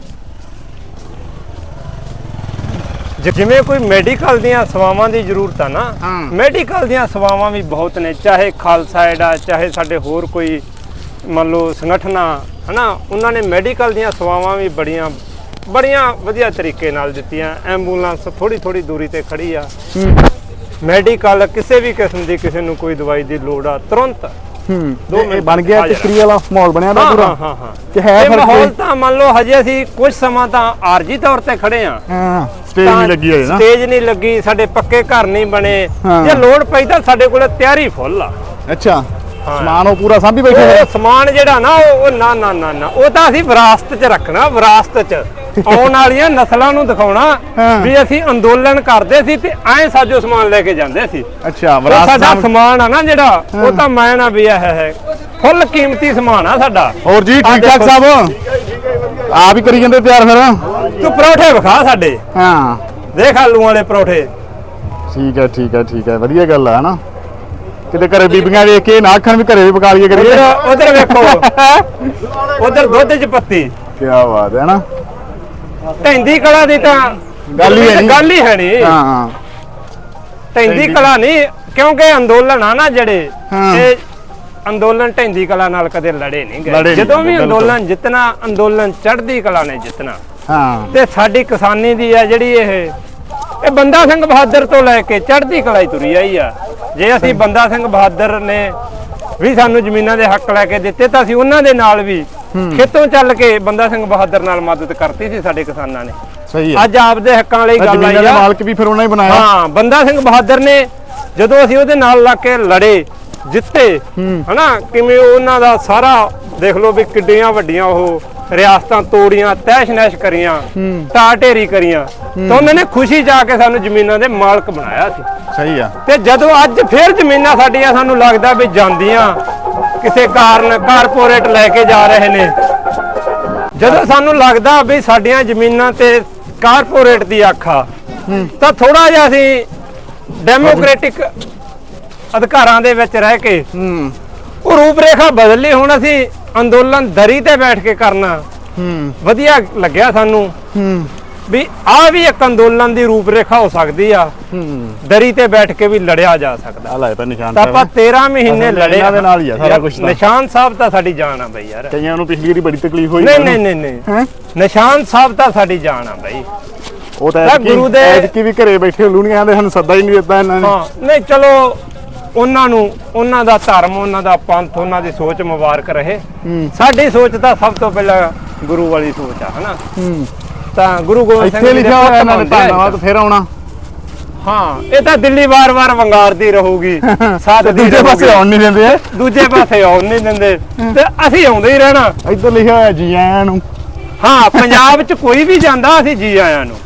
ਜਿਵੇਂ ਕੋਈ ਮੈਡੀਕਲ ਦੀਆਂ ਸੇਵਾਵਾਂ ਦੀ ਜ਼ਰੂਰਤ ਆ ਨਾ। ਮੈਡੀਕਲ ਦੀਆਂ ਸੇਵਾਵਾਂ ਵੀ ਬਹੁਤ ਨੇ ਚਾਹੇ ਖਾਲਸਾ ਆ ਚਾਹੇ ਸਾਡੇ ਹੋਰ ਕੋਈ ਮੰਨ ਲਓ ਸੰਗਠਨਾਂ ਹਨਾ ਉਹਨਾਂ ਨੇ ਮੈਡੀਕਲ ਦੀਆਂ ਸੇਵਾਵਾਂ ਵੀ ਬੜੀਆਂ ਬੜੀਆਂ ਵਧੀਆ ਤਰੀਕੇ ਨਾਲ ਦਿੱਤੀਆਂ ਐਂਬੂਲੈਂਸ ਥੋੜੀ ਥੋੜੀ ਦੂਰੀ ਤੇ ਖੜੀ ਆ। ਮੈਡੀਕਲ ਕਿਸੇ ਵੀ ਕਿਸਮ ਦੀ ਕਿਸੇ ਨੂੰ ਕੋਈ ਦਵਾਈ ਦੀ ਲੋੜ ਆ ਤੁਰੰਤ ਹੂੰ। ਦੋ ਇਹ ਮਿੰਟ ਬਣ ਗਿਆ ਹਾਜ਼ਰ ਆ। ਟਿਕਰੀ ਵਾਲਾ ਮਾਹੌਲ ਬਣਿਆ ਦਾ ਹਾਂ ਪੂਰਾ। ਹਾਂ ਹਾਂ ਹਾਂ। ਕਿ ਹੈ ਇਹ ਫ਼ਰਕ ਮਾਹੌਲ ਕੋਈ? ਤਾਂ ਮੰਨ ਲਓ ਹਜੇ ਅਸੀਂ ਕੁਝ ਸਮਾਂ ਤਾਂ ਆਰਜੀ ਤੌਰ ਤੇ ਖੜੇ ਆ ਹਾਂ। ਸਟੇਜ ਨਹੀਂ ਲੱਗੀ ਹੋਈ ਨਾ। ਸਟੇਜ ਨਹੀਂ ਲੱਗੀ ਸਾਡੇ ਪੱਕੇ ਘਰ ਨਹੀਂ ਬਣੇ। ਜੇ ਲੋੜ ਪਈ ਤਾਂ ਸਾਡੇ ਕੋਲ ਤਿਆਰੀ ਫੁੱਲ ਆ। ਅੱਛਾ। ਸਮਾਨ ਉਹ ਪੂਰਾ ਸਾਂਭੀ ਬੈਠੇ ਹੋਏ। ਉਹ ਸਮਾਨ ਜਿਹੜਾ ਨਾ ਉਹ ਨਾ ਨਾ। ਉਹ ਤਾਂ ਅਸੀਂ ਵਿਰਾਸਤ 'ਚ ਰੱਖਣਾ ਵਿਰਾਸਤ 'ਚ। ਆਉਣ ਵਾਲੀਆਂ ਨਸਲਾਂ ਨੂੰ ਦਿਖਾਉਣਾ ਹਾਂ। ਵੀ ਅਸੀਂ ਅੰਦੋਲਨ ਕਰਦੇ ਸੀ ਤੇ ਐਂ ਸਾਜੋ ਸਮਾਨ ਲੈ ਕੇ ਜਾਂਦੇ ਸੀ। ਅੱਛਾ ਵਿਰਾਸਤ ਸਾਡਾ ਸਮਾਨ ਆ ਨਾ ਜਿਹੜਾ ਉਹ ਤਾਂ ਮੈਂ ਨਾ ਵੀ ਇਹ ਹੈ ਫੁੱਲ ਕੀਮਤੀ ਸਮਾਨ ਆ ਸਾਡਾ। ਹੋਰ ਜੀ ਠੀਕ ਠਾਕ। ਸਾਹਿਬ ਆਪ ਹੀ ਕਰੀ ਜਾਂਦੇ ਤਿਆਰ ਫਿਰ? ਤੂੰ ਪਰੌਠੇ ਵਿਖਾ ਸਾਡੇ। ਹਾਂ। ਦੇਖ ਆਲੂ ਵਾਲੇ ਪਰੌਠੇ। ਠੀਕ ਹੈ ਠੀਕ ਹੈ ਠੀਕ ਹੈ ਵਧੀਆ ਗੱਲ ਆ ਹਨਾ? ਕਿਤੇ ਘਰੇ ਬੀਬੀਆਂ ਵੇਖ ਕੇ ਨਾ ਆਖਣ ਵੀ ਘਰੇ ਵੀ ਪਕਾ ਲਈਏ ਕਰੀਏ। ਉਧਰ ਉਧਰ ਵੇਖੋ। ਉਧਰ ਦੁੱਧ 'ਚ ਪੱਤੀ। ਕੀ ਬਾਤ ਹੈ ਨਾ ਢੈਂਦੀ ਕਲਾ ਦੀ ਤਾਂ ਗੱਲ ਹੀ ਹੈ ਨਹੀਂ। ਗੱਲ ਹੀ ਹੈ ਨਹੀਂ। ਹਾਂ ਹਾਂ। ਢੈਂਦੀ ਕਲਾ ਨਹੀਂ ਕਿਉਂਕਿ ਅੰਦੋਲਨ ਆ ਨਾ ਜਿਹੜੇ। ਇਹ ਅੰਦੋਲਨ ਢੈਂਦੀ ਕਲਾ ਨਾਲ ਕਦੇ ਲੜੇ ਨਹੀਂ ਗਏ। ਜਦੋਂ ਵੀ। ਅੰਦੋਲਨ ਜਿੱਤਣਾ ਅੰਦੋਲਨ ਚੜ੍ਹਦੀ ਕਲਾ ਨੇ ਜਿੱਤਣਾ। ਹਾਂ। ਤੇ ਸਾਡੀ ਕਿਸਾਨੀ ਦੀ ਆ ਜਿਹੜੀ ਇਹ ਇਹ ਬੰਦਾ ਸਿੰਘ ਬਹਾਦਰ ਤੋਂ ਲੈ ਕੇ ਚੜ੍ਹਦੀ ਕਲਾ ਹੀ ਤੁਰੀ ਆਈ ਆ। ਜੇ ਅਸੀਂ ਬੰਦਾ ਸਿੰਘ ਬਹਾਦਰ ਨੇ ਵੀ ਸਾਨੂੰ ਜ਼ਮੀਨਾਂ ਦੇ ਹੱਕ ਲੈ ਕੇ ਦਿੱਤੇ ਤਾਂ ਅਸੀਂ ਉਹਨਾਂ ਦੇ ਨਾਲ ਵੀ ਖੇਤੋਂ ਚੱਲ ਕੇ ਬੰਦਾ ਸਿੰਘ ਬਹਾਦਰ ਨਾਲ ਮਦਦ ਕਰਤੀ ਸੀ ਸਾਡੇ ਕਿਸਾਨਾਂ ਨੇ। ਸਹੀ ਹੈ। ਅੱਜ ਆਪਦੇ ਹੱਕਾਂ ਵਾਲੀ ਗੱਲ ਆਈ ਆ। ਮਾਲਕ ਵੀ ਫਿਰ ਉਹਨਾਂ ਹੀ ਬਣਾਇਆ। ਹਾਂ ਬੰਦਾ ਸਿੰਘ ਬਹਾਦਰ ਨੇ ਜਦੋਂ ਅਸੀਂ ਉਹਦੇ ਨਾਲ ਲੱਗ ਕੇ ਲੜੇ ਜਿੱਤੇ ਹਨਾ ਕਿਵੇਂ ਉਹਨਾਂ ਦਾ ਸਾਰਾ ਦੇਖ ਲਓ ਵੀ ਕਿੱਡੀਆਂ ਵੱਡੀਆਂ ਉਹ ਰਿਆਸਤਾਂ ਤੋੜੀਆਂ ਤੈਸ਼ ਨੈਸ਼ ਕਰੀਆਂ ਢਾਹ ਢੇਰੀ ਕਰੀਆਂ। ਤਾਂ ਉਹਨਾਂ ਨੇ ਖੁਸ਼ੀ ਜਾ ਕੇ ਸਾਨੂੰ ਜ਼ਮੀਨਾਂ ਦੇ ਮਾਲਕ ਬਣਾਇਆ ਸੀ। ਸਹੀ ਆ। ਤੇ ਜਦੋਂ ਅੱਜ ਫੇਰ ਜ਼ਮੀਨਾਂ ਸਾਡੀਆਂ ਸਾਨੂੰ ਲੱਗਦਾ ਵੀ ਜਾਂਦੀਆਂ ਕਿਸੇ ਕਾਰਨ ਕਾਰਪੋਰੇਟ ਲੈ ਕੇ ਜਾ ਰਹੇ ਨੇ। ਜਦੋਂ ਸਾਨੂੰ ਲੱਗਦਾ ਵੀ ਸਾਡੀਆਂ ਜ਼ਮੀਨਾਂ ਤੇ ਕਾਰਪੋਰੇਟ ਦੀ ਆਖਾ ਤਾਂ ਥੋੜਾ ਜਿਹਾ ਅਸੀਂ ਡੈਮੋਕ੍ਰੈਟਿਕ ਅਧਿਕਾਰਾਂ ਦੇ ਵਿੱਚ ਰਹਿ ਕੇ ਉਹ ਰੂਪਰੇਖਾ ਬਦਲ ਲਈ। ਹੁਣ ਅਸੀਂ ਅੰਦੋਲਨ ਦਰੀ ਤੇ ਬੈਠ ਕੇ ਕਰਨਾ ਹੂੰ। ਵਧੀਆ ਲੱਗਿਆ ਸਾਨੂੰ। ਹੂੰ। ਵੀ ਆ ਵੀ ਇੱਕ ਅੰਦੋਲਨ ਦੀ ਰੂਪਰੇਖਾ ਹੋ ਸਕਦੀ ਆ। ਹੂੰ। ਦਰੀ ਤੇ ਬੈਠ ਕੇ ਵੀ ਲੜਿਆ ਜਾ ਸਕਦਾ। ਆ ਲਾਇਆ ਤਾਂ ਨਿਸ਼ਾਨ ਤਾਂ ਆਪਾਂ 13 ਮਹੀਨੇ ਅਸਲ ਲੜੇ ਇਹਨਾਂ ਦੇ ਨਾਲ ਹੀ ਆ ਸਾਰਾ ਯਾਰ, ਕੁਛ ਤਾਂ। ਨਿਸ਼ਾਨ ਸਾਹਿਬ ਤਾਂ ਸਾਡੀ ਜਾਨ ਆ ਬਈ ਯਾਰ। ਕਈਆਂ ਨੂੰ ਪਿਛਲੀ ਵਾਰੀ ਬੜੀ ਤਕਲੀਫ ਹੋਈ। ਨਹੀਂ ਨਹੀਂ ਨਹੀਂ ਨਹੀਂ। ਹੈ? ਨਿਸ਼ਾਨ ਸਾਹਿਬ ਤਾਂ ਸਾਡੀ ਜਾਨ ਆ ਬਈ। ਉਹ ਤਾਂ ਤਾਂ ਐਤਕੀ- ਗੁਰੂ ਦੇ- ਐਤਕੀ ਵੀ ਘਰੇ ਬੈਠੇ ਲੂਣੀਆਂ ਦੇ ਸਾਨੂੰ ਸੱਦਾ ਹੀ ਨਹੀਂ ਦਿੱਤਾ ਇਹਨਾਂ ਨੇ। ਹਾਂ ਨਹੀਂ ਚਲੋ ਉਹਨਾਂ ਨੂੰ ਉਹਨਾਂ ਦਾ ਧਰਮ ਉਹਨਾਂ ਦਾ ਪੰਥ ਉਹਨਾਂ ਦੀ ਸੋਚ ਮੁਬਾਰਕ ਰਹੇ। ਸਾਡੀ ਸੋਚ ਤਾਂ ਸਭ ਤੋਂ ਪਹਿਲਾਂ ਗੁਰੂ ਵਾਲੀ ਸੋਚ ਆ ਹਨਾ? ਤਾਂ ਗੁਰੂ ਗੋਬਿੰਦ ਸਿੰਘ ਇੱਥੇ ਲਿਖਿਆ ਹੋਇਆ ਇਹਨਾਂ ਨੇ ਧੰਨਵਾਦ ਫਿਰ ਆਉਣਾ। ਹਾਂ ਇਹ ਤਾਂ ਦਿੱਲੀ ਵਾਰ-ਵਾਰ ਵੰਗਾਰਦੀ ਰਹੂਗੀ। ਸਾਥ ਦੂਜੇ ਪਾਸੇ। ਆਉਣ ਨਹੀਂ ਦਿੰਦੇ। ਦੂਜੇ ਪਾਸੇ ਆਉਣ ਨਹੀਂ ਦਿੰਦੇ। ਤੇ ਅਸੀਂ ਆਉਂਦੇ ਹੀ ਰਹਿਣਾ। ਇੱਧਰ ਲਿਖਿਆ ਹੋਇਆ ਜੀ ਆਇਆਂ ਨੂੰ। ਹਾਂ ਪੰਜਾਬ 'ਚ ਕੋਈ ਵੀ ਜਾਂਦਾ ਅਸੀਂ ਜੀ ਆਇਆਂ ਨੂੰ।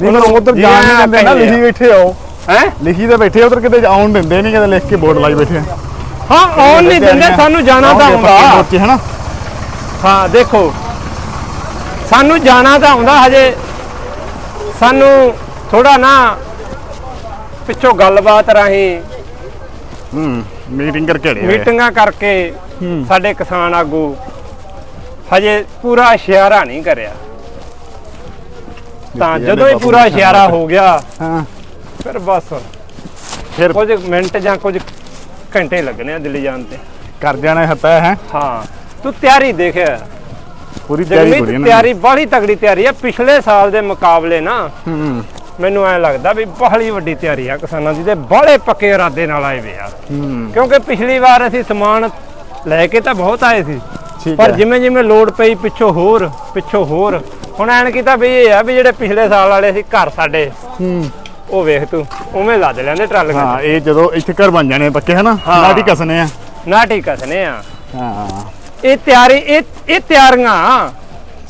ਨਹੀਂ ਫਿਰ ਉਧਰ ਜਾਣ ਨਹੀਂ ਦਿੰਦੇ ਨਾ। ਲਿਖੀ ਬੈਠੇ ਆਓ। ਹੈ? ਲਿਖੀ ਤਾਂ ਬੈਠੇ ਉਧਰ ਕਿਤੇ ਆਉਣ ਦਿੰਦੇ ਨਹੀਂ ਕਿਤੇ ਲਿਖ ਕੇ ਬੋਰਡ ਲਾਈ ਬੈਠੇ ਹਾਂ ਆਉਣ ਨਹੀਂ ਦਿੰਦੇ ਸਾਨੂੰ ਜਾਣਾ ਤਾਂ ਮੋਰਚੇ ਹਨਾ? ਹਾਂ ਦੇਖੋ ਸਾਨੂੰ ਜਾਣਾ ਤਾਂ ਆਉਂਦਾ ਹਜੇ। ਸਾਨੂੰ ਥੋੜਾ ਨਾ ਪਿੱਛੋਂ ਗੱਲਬਾਤ ਰਾਹੀਂ ਹੂੰ ਮੀਟਿੰਗ ਕਰਕੇ। ਮੀਟਿੰਗਾਂ ਕਰਕੇ ਸਾਡੇ ਕਿਸਾਨ ਆਗੂ ਹਜੇ ਪੂਰਾ ਇਸ਼ਾਰਾ ਨਹੀਂ ਕਰਿਆ। ਤਾਂ ਜਾਂਦੇ ਹੀ ਪੂਰਾ ਇਸ਼ਾਰਾ ਹੋ ਗਿਆ ਹਾਂ। ਫਿਰ ਬਸ ਫਿਰ ਕੁਝ ਮਿੰਟ ਜਾਂ ਕੁਝ ਘੰਟੇ ਲੱਗਣੇ ਆ ਦਿੱਲੀ ਜਾਣ ਤੇ। ਕਰ ਜਾਣਾ ਹੱਤਾ ਹੈ। ਹਾਂ ਤੂੰ ਤਿਆਰੀ ਦੇਖਿਆ ਪੂਰੀ ਤਿਆਰੀ ਪੂਰੀ ਨਾ ਤਿਆਰੀ ਬਾਹਲੀ ਤਗੜੀ ਤਿਆਰੀ ਆ। ਪਿਛਲੇ ਸਾਲ ਦੇ ਮੁਕਾਬਲੇ ਨਾ ਹੂੰ ਮੈਨੂੰ ਐ ਲੱਗਦਾ ਵੀ ਬਾਹਲੀ ਵੱਡੀ ਤਿਆਰੀ ਆ ਕਿਸਾਨਾਂ ਦੀ ਤੇ ਬਾਹਲੇ ਪੱਕੇ ਇਰਾਦੇ ਨਾਲ ਆਏ ਵੇ ਆ। ਹੂੰ। ਕਿਉਂਕਿ ਪਿਛਲੀ ਵਾਰ ਅਸੀਂ ਸਮਾਨ ਲੈ ਕੇ ਤਾਂ ਬਹੁਤ ਆਏ ਸੀ। ਪਰ ਜਿਵੇਂ ਜਿਵੇਂ ਲੋਡ ਪਈ ਪਿੱਛੋਂ ਹੋਰ ਪਿੱਛੋਂ ਹੋਰ। ਹੁਣ ਐਨ ਕੀਤਾ ਵੀ ਇਹ ਆ ਵੀ ਜਿਹੜੇ ਪਿਛਲੇ ਸਾਲ ਵਾਲੇ ਸੀ ਘਰ ਸਾਡੇ। ਹੂੰ। ਉਹ ਵੇਖ ਤੂੰ ਉਵੇਂ ਲੱਦ ਲੈਂਦੇ ਟਰਾਲੀਆਂ ਹਾਂ। ਇਹ ਜਦੋਂ ਇੱਥੇ ਘਰ ਬਣ ਜਾਣੇ ਪੱਕੇ ਹਨਾ? ਹਾਂ। ਲਾਟੀ ਕਸਨੇ ਆ। ਨਾ ਠੀਕ ਕਸਨੇ ਆ। ਹਾਂ। ਇਹ ਤਿਆਰੀ ਇਹ ਇਹ ਤਿਆਰੀਆਂ।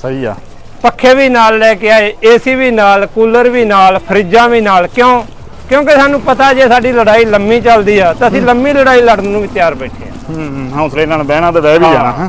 ਸਹੀ ਆ। ਪੱਖੇ ਵੀ ਨਾਲ ਲੈ ਕੇ ਆਏ ਏਸੀ ਵੀ ਨਾਲ ਕੂਲਰ ਵੀ ਨਾਲ ਫਰਿੱਜਾਂ ਵੀ ਨਾਲ। ਕਿਉਂ? ਕਿਉਂਕਿ ਸਾਨੂੰ ਪਤਾ ਜੇ ਸਾਡੀ ਲੜਾਈ ਲੰਮੀ ਚੱਲਦੀ ਆ ਤਾਂ ਅਸੀਂ ਲੰਮੀ ਲੜਾਈ ਲੜਨ ਨੂੰ ਵੀ ਤਿਆਰ ਬੈਠੇ ਆ। ਹੂੰ ਹੂੰ, ਹੌਸਲੇ ਨਾਲ ਬਹਿਣਾ ਤੇ ਬਹਿ ਵੀ ਜਾਣਾ ਹਾਂ?